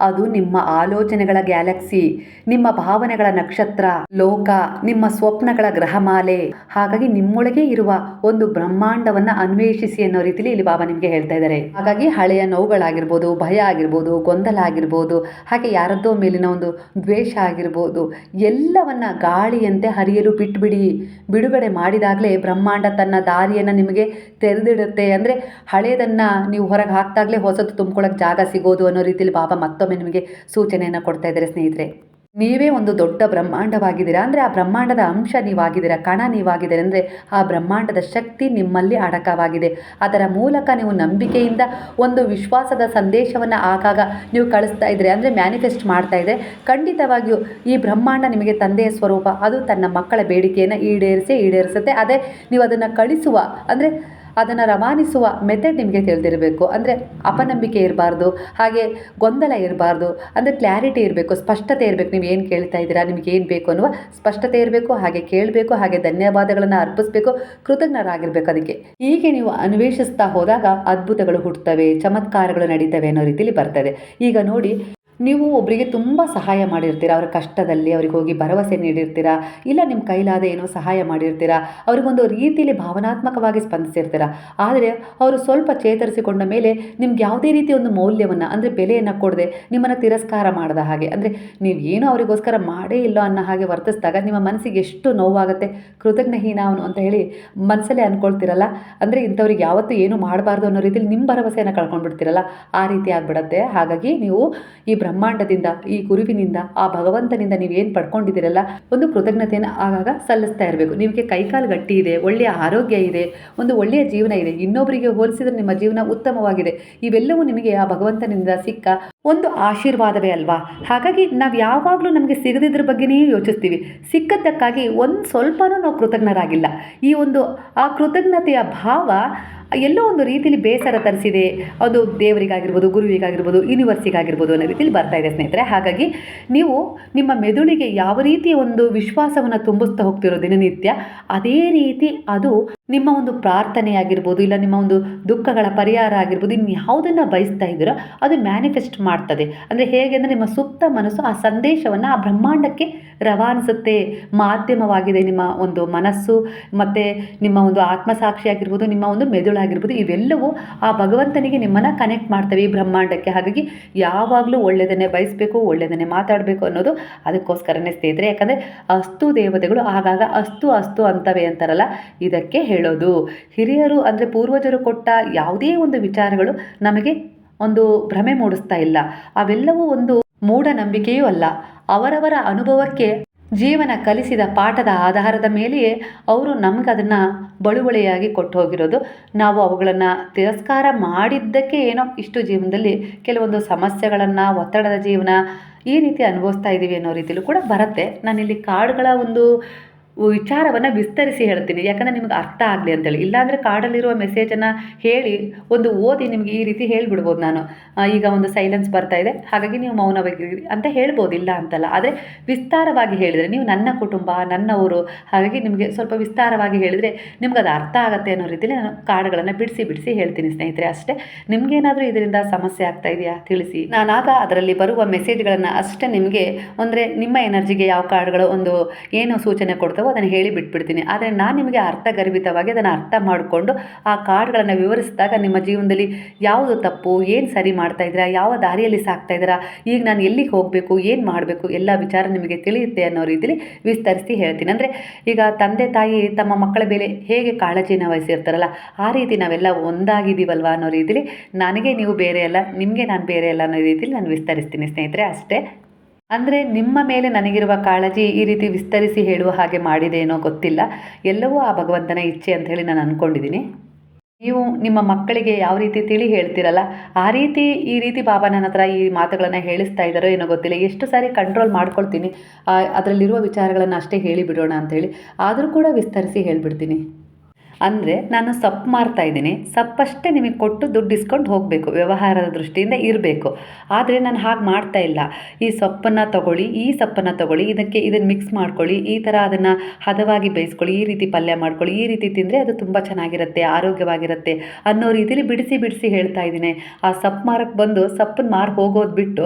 ಅದು ನಿಮ್ಮ ಆಲೋಚನೆಗಳ ಗ್ಯಾಲಕ್ಸಿ. ನಿಮ್ಮ ಭಾವನೆಗಳ ನಕ್ಷತ್ರ, ಲೋಕ, ನಿಮ್ಮ ಸ್ವಪ್ನಗಳ ಗ್ರಹಮಾಲೆ. ಹಾಗಾಗಿ ನಿಮ್ಮೊಳಗೆ ಇರುವ ಒಂದು ಬ್ರಹ್ಮಾಂಡವನ್ನು ಅನ್ವೇಷಿಸಿ ಅನ್ನೋ ರೀತಿಲಿ ಇಲ್ಲಿ ಬಾಬಾ ನಿಮಗೆ ಹೇಳ್ತಾ ಇದ್ದಾರೆ. ಹಾಗಾಗಿ ಹಳೆಯ ನೋವುಗಳಾಗಿರ್ಬೋದು, ಭಯ ಆಗಿರ್ಬೋದು, ಗೊಂದಲ ಆಗಿರ್ಬೋದು, ಹಾಗೆ ಯಾರದ್ದೋ ಮೇಲಿನ ಒಂದು ದ್ವೇಷ ಆಗಿರ್ಬೋದು, ಎಲ್ಲವನ್ನ ಗಾಳಿಯಂತೆ ಹರಿಯಲು ಬಿಟ್ಬಿಡಿ. ಬಿಡುಗಡೆ ಮಾಡಿದಾಗಲೇ ಬ್ರಹ್ಮಾಂಡ ತನ್ನ ದಾರಿಯನ್ನು ನಿಮಗೆ ತೆರೆದಿಡುತ್ತೆ ಅಂದರೆ ಹಳೆಯದನ್ನು ನೀವು ಹೊರಗೆ ಹಾಕ್ದಾಗಲೇ ಹೊಸದು ತುಂಬ್ಕೊಳ್ಳೋಕೆ ಜಾಗ ಸಿಗೋದು ಅನ್ನೋ ರೀತಿಯಲ್ಲಿ ಬಾಬಾ ಮತ್ತೊಮ್ಮೆ ನಿಮಗೆ ಸೂಚನೆಯನ್ನು ಕೊಡ್ತಾ ಇದ್ದಾರೆ ಸ್ನೇಹಿತರೆ. ನೀವೇ ಒಂದು ದೊಡ್ಡ ಬ್ರಹ್ಮಾಂಡವಾಗಿದ್ದೀರಾ? ಅಂದರೆ ಆ ಬ್ರಹ್ಮಾಂಡದ ಅಂಶ ನೀವಾಗಿದ್ದೀರಾ? ಕಣ ನೀವಾಗಿದ್ದೀರಾ? ಅಂದರೆ ಆ ಬ್ರಹ್ಮಾಂಡದ ಶಕ್ತಿ ನಿಮ್ಮಲ್ಲಿ ಅಡಕವಾಗಿದೆ. ಅದರ ಮೂಲಕ ನೀವು ನಂಬಿಕೆಯಿಂದ ಒಂದು ವಿಶ್ವಾಸದ ಸಂದೇಶವನ್ನು ಆಗಾಗ ನೀವು ಕಳಿಸ್ತಾ ಇದ್ದರೆ? ಅಂದರೆ ಮ್ಯಾನಿಫೆಸ್ಟ್ ಮಾಡ್ತಾ ಇದ್ದರೆ ಖಂಡಿತವಾಗಿಯೂ ಈ ಬ್ರಹ್ಮಾಂಡ ನಿಮಗೆ ತಂದೆಯ ಸ್ವರೂಪ. ಅದು ತನ್ನ ಮಕ್ಕಳ ಬೇಡಿಕೆಯನ್ನು ಈಡೇರಿಸಿ ಈಡೇರಿಸುತ್ತೆ. ಅದೇ ನೀವು ಅದನ್ನು ಕಳಿಸುವ ಅಂದರೆ ಅದನ್ನು ರವಾನಿಸುವ ಮೆಥಡ್ ನಿಮಗೆ ತಿಳಿದಿರಬೇಕು. ಅಂದರೆ ಅಪನಂಬಿಕೆ ಇರಬಾರ್ದು, ಹಾಗೆ ಗೊಂದಲ ಇರಬಾರ್ದು, ಅಂದರೆ ಕ್ಲಾರಿಟಿ ಇರಬೇಕು, ಸ್ಪಷ್ಟತೆ ಇರಬೇಕು. ನೀವು ಏನು ಕೇಳ್ತಾ ಇದ್ದೀರಾ, ನಿಮಗೆ ಏನು ಬೇಕು ಅನ್ನುವ ಸ್ಪಷ್ಟತೆ ಇರಬೇಕು, ಹಾಗೆ ಕೇಳಬೇಕು, ಹಾಗೆ ಧನ್ಯವಾದಗಳನ್ನು ಅರ್ಪಿಸಬೇಕು, ಕೃತಜ್ಞರಾಗಿರ್ಬೇಕು ಅದಕ್ಕೆ. ಹೀಗೆ ನೀವು ಅನ್ವೇಷಿಸ್ತಾ ಹೋದಾಗ ಅದ್ಭುತಗಳು ಹುಟ್ಟುತ್ತವೆ ಚಮತ್ಕಾರಗಳು ನಡೀತವೆ ಅನ್ನೋ ರೀತಿಯಲ್ಲಿ ಬರ್ತದೆ. ಈಗ ನೋಡಿ ನೀವು ಒಬ್ಬರಿಗೆ ತುಂಬ ಸಹಾಯ ಮಾಡಿರ್ತೀರ? ಅವರ ಕಷ್ಟದಲ್ಲಿ ಅವ್ರಿಗೆ ಹೋಗಿ ಭರವಸೆ ನೀಡಿರ್ತೀರ? ಇಲ್ಲ ನಿಮ್ಮ ಕೈಲಾದ ಏನೋ ಸಹಾಯ ಮಾಡಿರ್ತೀರ? ಅವ್ರಿಗೊಂದು ರೀತಿಯಲ್ಲಿ ಭಾವನಾತ್ಮಕವಾಗಿ ಸ್ಪಂದಿಸಿರ್ತೀರ? ಆದರೆ ಅವರು ಸ್ವಲ್ಪ ಚೇತರಿಸಿಕೊಂಡ ಮೇಲೆ ನಿಮ್ಗೆ ಯಾವುದೇ ರೀತಿ ಒಂದು ಮೌಲ್ಯವನ್ನು, ಅಂದರೆ ಬೆಲೆಯನ್ನು ಕೊಡದೆ ನಿಮ್ಮನ್ನು ತಿರಸ್ಕಾರ ಮಾಡದ ಹಾಗೆ, ಅಂದರೆ ನೀವು ಏನೋ ಅವರಿಗೋಸ್ಕರ ಮಾಡೇ ಇಲ್ಲ ಅನ್ನೋ ಹಾಗೆ ವರ್ತಿಸಿದಾಗ ನಿಮ್ಮ ಮನಸ್ಸಿಗೆ ಎಷ್ಟು ನೋವಾಗುತ್ತೆ? ಕೃತಜ್ಞಹೀನ ಅವನು ಅಂತ ಹೇಳಿ ಮನಸ್ಸಲ್ಲೇ ಅಂದ್ಕೊಳ್ತಿರಲ್ಲ ಅಂದರೆ ಇಂಥವ್ರಿಗೆ ಯಾವತ್ತೂ ಏನು ಮಾಡಬಾರ್ದು ಅನ್ನೋ ರೀತಿಯಲ್ಲಿ ನಿಮ್ಮ ಭರವಸೆಯನ್ನು ಕಳ್ಕೊಂಡ್ಬಿಡ್ತೀರಲ್ಲ? ಆ ರೀತಿ ಆಗಿಬಿಡತ್ತೆ. ಹಾಗಾಗಿ ನೀವು ಈ ಬ್ರಹ್ಮಾಂಡದಿಂದ, ಈ ಗುರುವಿನಿಂದ, ಆ ಭಗವಂತನಿಂದ ನೀವು ಏನು ಪಡ್ಕೊಂಡಿದ್ದೀರಲ್ಲ, ಒಂದು ಕೃತಜ್ಞತೆಯನ್ನು ಆಗಾಗ ಸಲ್ಲಿಸ್ತಾ ಇರಬೇಕು. ನಿಮಗೆ ಕೈಕಾಲು ಗಟ್ಟಿ ಇದೆ, ಒಳ್ಳೆಯ ಆರೋಗ್ಯ ಇದೆ, ಒಂದು ಒಳ್ಳೆಯ ಜೀವನ ಇದೆ ಇನ್ನೊಬ್ಬರಿಗೆ ಹೋಲಿಸಿದ್ರೆ ನಿಮ್ಮ ಜೀವನ ಉತ್ತಮವಾಗಿದೆ. ಇವೆಲ್ಲವೂ ನಿಮಗೆ ಆ ಭಗವಂತನಿಂದ ಸಿಕ್ಕ ಒಂದು ಆಶೀರ್ವಾದವೇ ಅಲ್ವಾ? ಹಾಗಾಗಿ ನಾವು ಯಾವಾಗಲೂ ನಮಗೆ ಸಿಗದಿದ್ರ ಬಗ್ಗೆನೇ ಯೋಚಿಸ್ತೀವಿ. ಸಿಕ್ಕದ್ದಕ್ಕಾಗಿ ಒಂದು ಸ್ವಲ್ಪನೂ ನಾವು ಕೃತಜ್ಞರಾಗಿಲ್ಲ. ಈ ಒಂದು ಆ ಕೃತಜ್ಞತೆಯ ಭಾವ ಎಲ್ಲೋ ಒಂದು ರೀತಿಯಲ್ಲಿ ಬೇಸರ ತರಿಸಿದೆ. ಅದು ದೇವರಿಗಾಗಿರ್ಬೋದು, ಗುರುವಿಗಾಗಿರ್ಬೋದು ಯೂನಿವರ್ಸಿಗಾಗಿರ್ಬೋದು ಅನ್ನೋ ರೀತಿಯಲ್ಲಿ ಬರ್ತಾ ಇದೆ ಸ್ನೇಹಿತರೆ. ಹಾಗಾಗಿ ನೀವು ನಿಮ್ಮ ಮೆದುಳಿಗೆ ಯಾವ ರೀತಿಯ ಒಂದು ವಿಶ್ವಾಸವನ್ನು ತುಂಬಿಸ್ತಾ ಹೋಗ್ತಿರೋ ದಿನನಿತ್ಯ, ಅದೇ ರೀತಿ ಅದು ನಿಮ್ಮ ಒಂದು ಪ್ರಾರ್ಥನೆ ಆಗಿರ್ಬೋದು, ಇಲ್ಲ ನಿಮ್ಮ ಒಂದು ದುಃಖಗಳ ಪರಿಹಾರ ಆಗಿರ್ಬೋದು ಇನ್ನು ಯಾವುದನ್ನು ಬಯಸ್ತಾ ಇದ್ದೀರೋ ಅದು ಮ್ಯಾನಿಫೆಸ್ಟ್ ಮಾಡ್ತದೆ. ಅಂದರೆ ಹೇಗೆ ಅಂದರೆ ನಿಮ್ಮ ಸುಪ್ತ ಮನಸ್ಸು ಆ ಸಂದೇಶವನ್ನು ಆ ಬ್ರಹ್ಮಾಂಡಕ್ಕೆ ರವಾನಿಸುತ್ತೆ. ಮಾಧ್ಯಮವಾಗಿದೆ ನಿಮ್ಮ ಒಂದು ಮನಸ್ಸು, ಮತ್ತು ನಿಮ್ಮ ಒಂದು ಆತ್ಮಸಾಕ್ಷಿ ಆಗಿರ್ಬೋದು, ನಿಮ್ಮ ಒಂದು ಮೆದುಳಾಗಿರ್ಬೋದು ಇವೆಲ್ಲವೂ ಆ ಭಗವಂತನಿಗೆ ನಿಮ್ಮನ್ನು ಕನೆಕ್ಟ್ ಮಾಡ್ತವೆ ಈ ಬ್ರಹ್ಮಾಂಡಕ್ಕೆ. ಹಾಗಾಗಿ ಯಾವಾಗಲೂ ಒಳ್ಳೆಯದನ್ನೇ ಬಯಸಬೇಕು ಒಳ್ಳೆಯದನ್ನೇ ಮಾತಾಡಬೇಕು ಅನ್ನೋದು ಅದಕ್ಕೋಸ್ಕರನೇ ಸ್ನೇಹಿತರೆ. ಯಾಕಂದರೆ ಅಸ್ತು ದೇವತೆಗಳು ಆಗಾಗ ಅಸ್ತು ಅಸ್ತು ಅಂತವೆ ಅಂತಾರಲ್ಲ, ಇದಕ್ಕೆ ಹೇಳೋದು, ಹಿರಿಯರು ಅಂದರೆ ಪೂರ್ವಜರು ಕೊಟ್ಟ ಯಾವುದೇ ಒಂದು ವಿಚಾರಗಳು ನಮಗೆ ಒಂದು ಭ್ರಮೆ ಮೂಡಿಸ್ತಾ ಇಲ್ಲ. ಅವೆಲ್ಲವೂ ಒಂದು ಮೂಢನಂಬಿಕೆಯೂ ಅಲ್ಲ. ಅವರವರ ಅನುಭವಕ್ಕೆ ಜೀವನ ಕಲಿಸಿದ ಪಾಠದ ಆಧಾರದ ಮೇಲೆಯೇ ಅವರು ನಮ್ಗೆ ಅದನ್ನು ಬಳುವಳಿಯಾಗಿ ಕೊಟ್ಟು ಹೋಗಿರೋದು ನಾವು ಅವುಗಳನ್ನು ತಿರಸ್ಕಾರ ಮಾಡಿದ್ದಕ್ಕೆ ಏನೋ ಇಷ್ಟು ಜೀವನದಲ್ಲಿ ಕೆಲವೊಂದು ಸಮಸ್ಯೆಗಳನ್ನು, ಒತ್ತಡದ ಜೀವನ ಈ ರೀತಿ ಅನುಭವಿಸ್ತಾ ಇದ್ದೀವಿ ಅನ್ನೋ ರೀತಿಯಲ್ಲೂ ಕೂಡ ಬರುತ್ತೆ. ನಾನಿಲ್ಲಿ ಕಾಡುಗಳ ಒಂದು ವಿಚಾರವನ್ನು ವಿಸ್ತರಿಸಿ ಹೇಳ್ತೀನಿ. ಯಾಕಂದರೆ ನಿಮ್ಗೆ ಅರ್ಥ ಆಗಲಿ ಅಂತೇಳಿ. ಇಲ್ಲಾಂದರೆ ಕಾರ್ಡಲ್ಲಿರುವ ಮೆಸೇಜನ್ನು ಹೇಳಿ ಒಂದು ಓದಿ ನಿಮಗೆ ಈ ರೀತಿ ಹೇಳಿಬಿಡ್ಬೋದು ನಾನು. ಈಗ ಒಂದು ಸೈಲೆನ್ಸ್ ಬರ್ತಾ ಇದೆ. ಹಾಗಾಗಿ ನೀವು ಮೌನವಾಗಿರಿ ಅಂತ ಹೇಳ್ಬೋದು, ಇಲ್ಲ ಅಂತಲ್ಲ. ಆದರೆ ವಿಸ್ತಾರವಾಗಿ ಹೇಳಿದರೆ, ನೀವು ನನ್ನ ಕುಟುಂಬ ನನ್ನವರು ಹಾಗಾಗಿ ನಿಮಗೆ ಸ್ವಲ್ಪ ವಿಸ್ತಾರವಾಗಿ ಹೇಳಿದರೆ ನಿಮ್ಗೆ ಅದು ಅರ್ಥ ಆಗುತ್ತೆ ಅನ್ನೋ ರೀತಿಯಲ್ಲಿ ನಾನು ಕಾರ್ಡ್ಗಳನ್ನು ಬಿಡಿಸಿ ಬಿಡಿಸಿ ಹೇಳ್ತೀನಿ ಸ್ನೇಹಿತರೆ ಅಷ್ಟೇ. ನಿಮಗೇನಾದರೂ ಇದರಿಂದ ಸಮಸ್ಯೆ ಆಗ್ತಾ ಇದೆಯಾ? ತಿಳಿಸಿ. ನಾನಾಗ ಅದರಲ್ಲಿ ಬರುವ ಮೆಸೇಜ್ಗಳನ್ನು ಅಷ್ಟೇ ನಿಮಗೆ, ಅಂದರೆ ನಿಮ್ಮ ಎನರ್ಜಿಗೆ ಯಾವ ಕಾರ್ಡ್ಗಳು ಒಂದು ಏನು ಸೂಚನೆ ಕೊಡ್ತಾವೋ ಅದನ್ನು ಹೇಳಿ ಬಿಟ್ಬಿಡ್ತೀನಿ. ಆದರೆ ನಾನು ನಿಮಗೆ ಅರ್ಥಗರ್ಭಿತವಾಗಿ ಅದನ್ನು ಅರ್ಥ ಮಾಡಿಕೊಂಡು ಆ ಕಾರ್ಡ್ಗಳನ್ನು ವಿವರಿಸಿದಾಗ ನಿಮ್ಮ ಜೀವನದಲ್ಲಿ ಯಾವುದು ತಪ್ಪು, ಏನು ಸರಿ ಮಾಡ್ತಾ ಇದ್ದೀರಾ, ಯಾವ ದಾರಿಯಲ್ಲಿ ಸಾಕ್ತಾ ಇದ್ದೀರಾ, ಈಗ ನಾನು ಎಲ್ಲಿಗೆ ಹೋಗಬೇಕು, ಏನು ಮಾಡಬೇಕು, ಎಲ್ಲ ವಿಚಾರ ನಿಮಗೆ ತಿಳಿಯುತ್ತೆ ಅನ್ನೋ ರೀತಿಯಲ್ಲಿ ವಿಸ್ತರಿಸಿ ಹೇಳ್ತೀನಿ. ಅಂದರೆ ಈಗ ತಂದೆ, ತಾಯಿ, ತಮ್ಮ ಮಕ್ಕಳ ಮೇಲೆ ಹೇಗೆ ಕಾಳಜಿನ ವಹಿಸಿರ್ತಾರಲ್ಲ, ಆ ರೀತಿ ನಾವೆಲ್ಲ ಒಂದಾಗಿದ್ದೀವಲ್ವ ಅನ್ನೋ ರೀತಿಯಲ್ಲಿ ನನಗೆ ನೀವು ಬೇರೆ ಅಲ್ಲ, ನಿಮಗೆ ನಾನು ಬೇರೆ ಅಲ್ಲ ಅನ್ನೋ ರೀತಿಯಲ್ಲಿ ನಾನು ವಿಸ್ತರಿಸ್ತೀನಿ ಸ್ನೇಹಿತರೆ. ಅಷ್ಟೇ. ಅಂದರೆ ನಿಮ್ಮ ಮೇಲೆ ನನಗಿರುವ ಕಾಳಜಿ ಈ ರೀತಿ ವಿಸ್ತರಿಸಿ ಹೇಳುವ ಹಾಗೆ ಮಾಡಿದೇನೋ ಗೊತ್ತಿಲ್ಲ. ಎಲ್ಲವೂ ಆ ಭಗವಂತನ ಇಚ್ಛೆ ಅಂತ ಹೇಳಿ ನಾನು ಅಂದ್ಕೊಂಡಿದ್ದೀನಿ ನೀವು ನಿಮ್ಮ ಮಕ್ಕಳಿಗೆ ಯಾವ ರೀತಿ ತಿಳಿ ಹೇಳ್ತಿರಲ್ಲ, ಆ ರೀತಿ, ಈ ರೀತಿ ಬಾಬಾ ನನ್ನ ಹತ್ರ ಈ ಮಾತುಗಳನ್ನು ಹೇಳಿಸ್ತಾ ಇದ್ದಾರೋ ಏನೋ ಗೊತ್ತಿಲ್ಲ. ಎಷ್ಟು ಸಾರಿ ಕಂಟ್ರೋಲ್ ಮಾಡ್ಕೊಳ್ತೀನಿ ಅದರಲ್ಲಿರುವ ವಿಚಾರಗಳನ್ನು ಅಷ್ಟೇ ಹೇಳಿ ಬಿಡೋಣ ಅಂಥೇಳಿ ಆದರೂ ಕೂಡ ವಿಸ್ತರಿಸಿ ಹೇಳಿಬಿಡ್ತೀನಿ. ಅಂದರೆ ನಾನು ಸಪ್ ಮಾರ್ತಾ ಇದ್ದೀನಿ. ಸಪ್ಪಷ್ಟೇ ನಿಮಗೆ ಕೊಟ್ಟು ದುಡ್ಡು ಇಸ್ಕೊಂಡು ಹೋಗಬೇಕು, ವ್ಯವಹಾರದ ದೃಷ್ಟಿಯಿಂದ ಇರಬೇಕು. ಆದರೆ ನಾನು ಹಾಗೆ ಮಾಡ್ತಾ ಇಲ್ಲ. ಈ ಸೊಪ್ಪನ್ನು ತಗೊಳ್ಳಿ, ಈ ಸೊಪ್ಪನ್ನು ತಗೊಳ್ಳಿ, ಇದಕ್ಕೆ ಇದನ್ನು ಮಿಕ್ಸ್ ಮಾಡ್ಕೊಳ್ಳಿ, ಈ ಥರ ಅದನ್ನು ಹದವಾಗಿ ಬೇಯಿಸ್ಕೊಳ್ಳಿ, ಈ ರೀತಿ ಪಲ್ಯ ಮಾಡ್ಕೊಳ್ಳಿ, ಈ ರೀತಿ ತಿಂದರೆ ಅದು ತುಂಬ ಚೆನ್ನಾಗಿರುತ್ತೆ, ಆರೋಗ್ಯವಾಗಿರುತ್ತೆ ಅನ್ನೋ ರೀತಿಯಲ್ಲಿ ಬಿಡಿಸಿ ಬಿಡಿಸಿ ಹೇಳ್ತಾ ಇದ್ದೀನಿ. ಆ ಸೊಪ್ಪು ಮಾರಕ್ಕೆ ಬಂದು ಸೊಪ್ಪನ್ನು ಮಾರು ಹೋಗೋದು ಬಿಟ್ಟು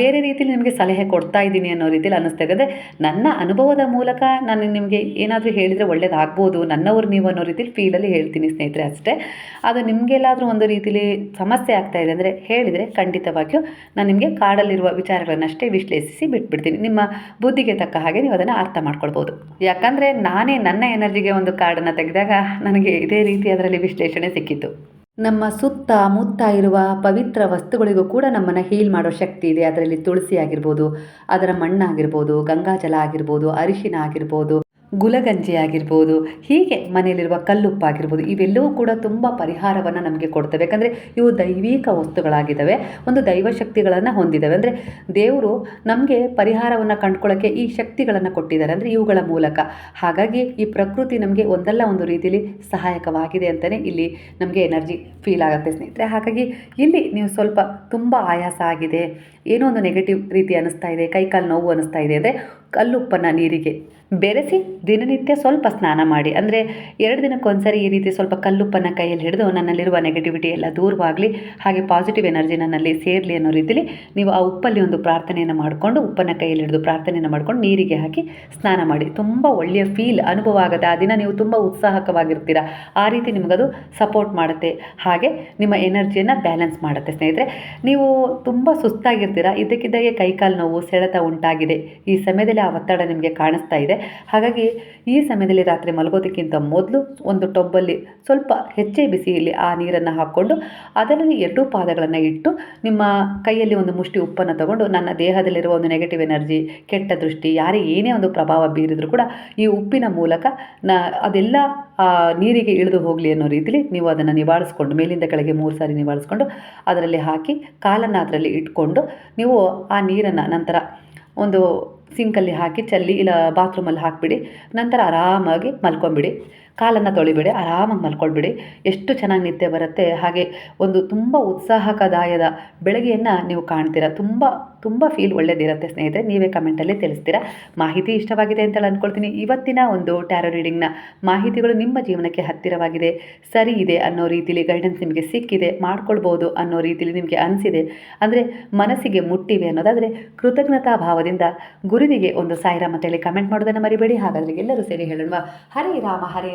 ಬೇರೆ ರೀತಿಯಲ್ಲಿ ನಿಮಗೆ ಸಲಹೆ ಕೊಡ್ತಾ ಇದ್ದೀನಿ ಅನ್ನೋ ರೀತಿಯಲ್ಲಿ ಅನ್ನಿಸ್ತಾ ಇದೆ ನನ್ನ ಅನುಭವದ ಮೂಲಕ ನಾನು ನಿಮಗೆ ಏನಾದರೂ ಹೇಳಿದರೆ ಒಳ್ಳೇದಾಗ್ಬೋದು, ನನ್ನವರು ನೀವು ಅನ್ನೋ ರೀತಿಲಿ ಫೀಲಲ್ಲಿ ಹೇಳ್ತೀನಿ ಸ್ನೇಹಿತರೆ ಅಷ್ಟೇ. ಅದು ನಿಮಗೆಲ್ಲಾದರೂ ಒಂದು ರೀತಿಲಿ ಸಮಸ್ಯೆ ಆಗ್ತಾ ಇದೆ ಅಂದರೆ ಹೇಳಿದರೆ ಖಂಡಿತವಾಗಿಯೂ ನಾನು ನಿಮಗೆ ಕಾಡಲ್ಲಿರುವ ವಿಚಾರಗಳನ್ನಷ್ಟೇ ವಿಶ್ಲೇಷಿಸಿ ಬಿಟ್ಬಿಡ್ತೀನಿ. ನಿಮ್ಮ ಬುದ್ಧಿಗೆ ತಕ್ಕ ಹಾಗೆ ನೀವು ಅದನ್ನು ಅರ್ಥ ಮಾಡ್ಕೊಳ್ಬೋದು. ಯಾಕಂದರೆ ನಾನೇ ನನ್ನ ಎನರ್ಜಿಗೆ ಒಂದು ಕಾರ್ಡನ್ನು ತೆಗೆದಾಗ ನನಗೆ ಇದೇ ರೀತಿ ಅದರಲ್ಲಿ ವಿಶ್ಲೇಷಣೆ ಸಿಕ್ಕಿತ್ತು. ನಮ್ಮ ಸುತ್ತ ಮುತ್ತ ಇರುವ ಪವಿತ್ರ ವಸ್ತುಗಳಿಗೂ ಕೂಡ ನಮ್ಮನ್ನು ಹೀಲ್ ಮಾಡೋ ಶಕ್ತಿ ಇದೆ. ಅದರಲ್ಲಿ ತುಳಸಿ ಆಗಿರ್ಬೋದು, ಅದರ ಮಣ್ಣಾಗಿರ್ಬೋದು, ಗಂಗಾಜಲ ಆಗಿರ್ಬೋದು, ಅರಿಶಿನ ಆಗಿರ್ಬೋದು. ಗುಲಗಂಜಿ ಆಗಿರ್ಬೋದು ಹೀಗೆ ಮನೆಯಲ್ಲಿರುವ ಕಲ್ಲುಪ್ಪಾಗಿರ್ಬೋದು, ಇವೆಲ್ಲವೂ ಕೂಡ ತುಂಬ ಪರಿಹಾರವನ್ನು ನಮಗೆ ಕೊಡ್ತವೆ. ಯಾಕಂದರೆ ಇವು ದೈವಿಕ ವಸ್ತುಗಳಾಗಿದ್ದಾವೆ, ಒಂದು ದೈವಶಕ್ತಿಗಳನ್ನು ಹೊಂದಿದ್ದಾವೆ. ಅಂದರೆ ದೇವರು ನಮಗೆ ಪರಿಹಾರವನ್ನು ಕಂಡ್ಕೊಳ್ಳೋಕ್ಕೆ ಈ ಶಕ್ತಿಗಳನ್ನು ಕೊಟ್ಟಿದ್ದಾರೆ, ಅಂದರೆ ಇವುಗಳ ಮೂಲಕ. ಹಾಗಾಗಿ ಈ ಪ್ರಕೃತಿ ನಮಗೆ ಒಂದಲ್ಲ ಒಂದು ರೀತಿಯಲ್ಲಿ ಸಹಾಯಕವಾಗಿದೆ ಅಂತಲೇ ಇಲ್ಲಿ ನಮಗೆ ಎನರ್ಜಿ ಫೀಲ್ ಆಗುತ್ತೆ ಸ್ನೇಹಿತರೆ. ಹಾಗಾಗಿ ಇಲ್ಲಿ ನೀವು ಸ್ವಲ್ಪ ತುಂಬ ಆಯಾಸ ಆಗಿದೆ, ಏನೋ ಒಂದು ನೆಗೆಟಿವ್ ರೀತಿ ಅನ್ನಿಸ್ತಾ ಇದೆ, ಕೈಕಾಲು ನೋವು ಅನ್ನಿಸ್ತಾ ಇದೆ, ಅಂದರೆ ಕಲ್ಲುಪ್ಪನ್ನು ನೀರಿಗೆ ಬೆರೆಸಿ ದಿನನಿತ್ಯ ಸ್ವಲ್ಪ ಸ್ನಾನ ಮಾಡಿ. ಅಂದರೆ ಎರಡು ದಿನಕ್ಕೊಂದ್ಸರಿ ಈ ರೀತಿ ಸ್ವಲ್ಪ ಕಲ್ಲುಪ್ಪನ್ನು ಕೈಯಲ್ಲಿ ಹಿಡಿದು ನನ್ನಲ್ಲಿರುವ ನೆಗೆಟಿವಿಟಿ ಎಲ್ಲ ದೂರವಾಗಲಿ, ಹಾಗೆ ಪಾಸಿಟಿವ್ ಎನರ್ಜಿ ನನ್ನಲ್ಲಿ ಸೇರಲಿ ಅನ್ನೋ ರೀತಿಯಲ್ಲಿ ನೀವು ಆ ಉಪ್ಪಲ್ಲಿ ಒಂದು ಪ್ರಾರ್ಥನೆಯನ್ನು ಮಾಡಿಕೊಂಡು, ಉಪ್ಪನ್ನು ಕೈಯಲ್ಲಿ ಹಿಡಿದು ಪ್ರಾರ್ಥನೆಯನ್ನು ಮಾಡಿಕೊಂಡು ನೀರಿಗೆ ಹಾಕಿ ಸ್ನಾನ ಮಾಡಿ. ತುಂಬ ಒಳ್ಳೆಯ ಫೀಲ್ ಅನುಭವ ಆಗುತ್ತೆ ಆ ದಿನ ನೀವು ತುಂಬ ಉತ್ಸಾಹಕವಾಗಿರ್ತೀರ. ಆ ರೀತಿ ನಿಮಗದು ಸಪೋರ್ಟ್ ಮಾಡುತ್ತೆ. ಹಾಗೆ ನಿಮ್ಮ ಎನರ್ಜಿಯನ್ನು ಬ್ಯಾಲೆನ್ಸ್ ಮಾಡುತ್ತೆ ಸ್ನೇಹಿತರೆ. ನೀವು ತುಂಬ ಸುಸ್ತಾಗಿರ್ತೀರ. ಇದ್ದಕ್ಕಿದ್ದಾಗೆ ಕೈಕಾಲು ನೋವು, ಸೆಳೆತ ಉಂಟಾಗಿದೆ. ಈ ಸಮಯದಲ್ಲಿ ಆ ಒತ್ತಡ ನಿಮಗೆ ಕಾಣಿಸ್ತಾ ಇದೆ. ಹಾಗಾಗಿ ಈ ಸಮಯದಲ್ಲಿ ರಾತ್ರಿ ಮಲಗೋದಕ್ಕಿಂತ ಮೊದಲು ಒಂದು ಟೊಬ್ಬಲ್ಲಿ ಸ್ವಲ್ಪ ಹೆಚ್ಚೇ ಬಿಸಿಯಲ್ಲಿ ಆ ನೀರನ್ನು ಹಾಕ್ಕೊಂಡು ಅದರಲ್ಲಿ ಎರಡೂ ಪಾದಗಳನ್ನು ಇಟ್ಟು ನಿಮ್ಮ ಕೈಯಲ್ಲಿ ಒಂದು ಮುಷ್ಟಿ ಉಪ್ಪನ್ನು ತಗೊಂಡು ನನ್ನ ದೇಹದಲ್ಲಿರುವ ಒಂದು ನೆಗೆಟಿವ್ ಎನರ್ಜಿ ಕೆಟ್ಟ ದೃಷ್ಟಿ, ಯಾರೇ ಏನೇ ಒಂದು ಪ್ರಭಾವ ಬೀರಿದರೂ ಕೂಡ ಈ ಉಪ್ಪಿನ ಮೂಲಕ ನ ಅದೆಲ್ಲ ನೀರಿಗೆ ಇಳಿದು ಹೋಗಲಿ ಅನ್ನೋ ರೀತಿಲಿ ನೀವು ಅದನ್ನು ನಿವಾಳಿಸ್ಕೊಂಡು ಮೇಲಿಂದ ಕೆಳಗೆ ಮೂರು ಸಾರಿ ನಿವಾಳಿಸ್ಕೊಂಡು ಅದರಲ್ಲಿ ಹಾಕಿ ಕಾಲನ್ನು ಅದರಲ್ಲಿ ಇಟ್ಕೊಂಡು ನೀವು ಆ ನೀರನ್ನು ನಂತರ ಒಂದು ಸಿಂಕಲ್ಲಿ ಹಾಕಿ ಚಲ್ಲಿ ಇಲ್ಲ ಬಾತ್ರೂಮಲ್ಲಿ ಹಾಕಿಬಿಡಿ. ನಂತರ ಆರಾಮಾಗಿ ಮಲ್ಕೊಂಬಿಡಿ. ಕಾಲನ್ನು ತೊಳಿಬೇಡಿ, ಆರಾಮಾಗಿ ಮಲ್ಕೊಳ್ಬಿಡಿ. ಎಷ್ಟು ಚೆನ್ನಾಗಿ ನಿದ್ದೆ ಬರುತ್ತೆ. ಹಾಗೆ ಒಂದು ತುಂಬ ಉತ್ಸಾಹಕದಾಯದ ಬೆಳಗ್ಗೆಯನ್ನು ನೀವು ಕಾಣ್ತೀರ. ತುಂಬ ತುಂಬ ಫೀಲ್ ಒಳ್ಳೇದಿರುತ್ತೆ ಸ್ನೇಹಿತರೆ. ನೀವೇ ಕಮೆಂಟಲ್ಲಿ ತಿಳಿಸ್ತೀರಾ. ಮಾಹಿತಿ ಇಷ್ಟವಾಗಿದೆ ಅಂತ ಅಂದ್ಕೊಳ್ತೀನಿ ಇವತ್ತಿನ ಒಂದು ಟ್ಯಾರೋ ರೀಡಿಂಗ್ನ ಮಾಹಿತಿಗಳು ನಿಮ್ಮ ಜೀವನಕ್ಕೆ ಹತ್ತಿರವಾಗಿದೆ, ಸರಿ ಇದೆ ಅನ್ನೋ ರೀತಿಲಿ ಗೈಡೆನ್ಸ್ ನಿಮಗೆ ಸಿಕ್ಕಿದೆ, ಮಾಡ್ಕೊಳ್ಬೋದು ಅನ್ನೋ ರೀತಿಲಿ ನಿಮಗೆ ಅನಿಸಿದೆ. ಅಂದರೆ ಮನಸ್ಸಿಗೆ ಮುಟ್ಟಿವೆ ಅನ್ನೋದಾದರೆ ಕೃತಜ್ಞತಾ ಭಾವದಿಂದ ಗುರುವಿಗೆ ಒಂದು ಸಾಯಿರಾಮ ಅಂತೇಳಿ ಕಮೆಂಟ್ ಮಾಡೋದನ್ನು ಮರಿಬೇಡಿ. ಹಾಗಾದರೆ ಎಲ್ಲರೂ ಸೇರಿ ಹೇಳೋಣ ಹರೇ ರಾಮ, ಹರೇ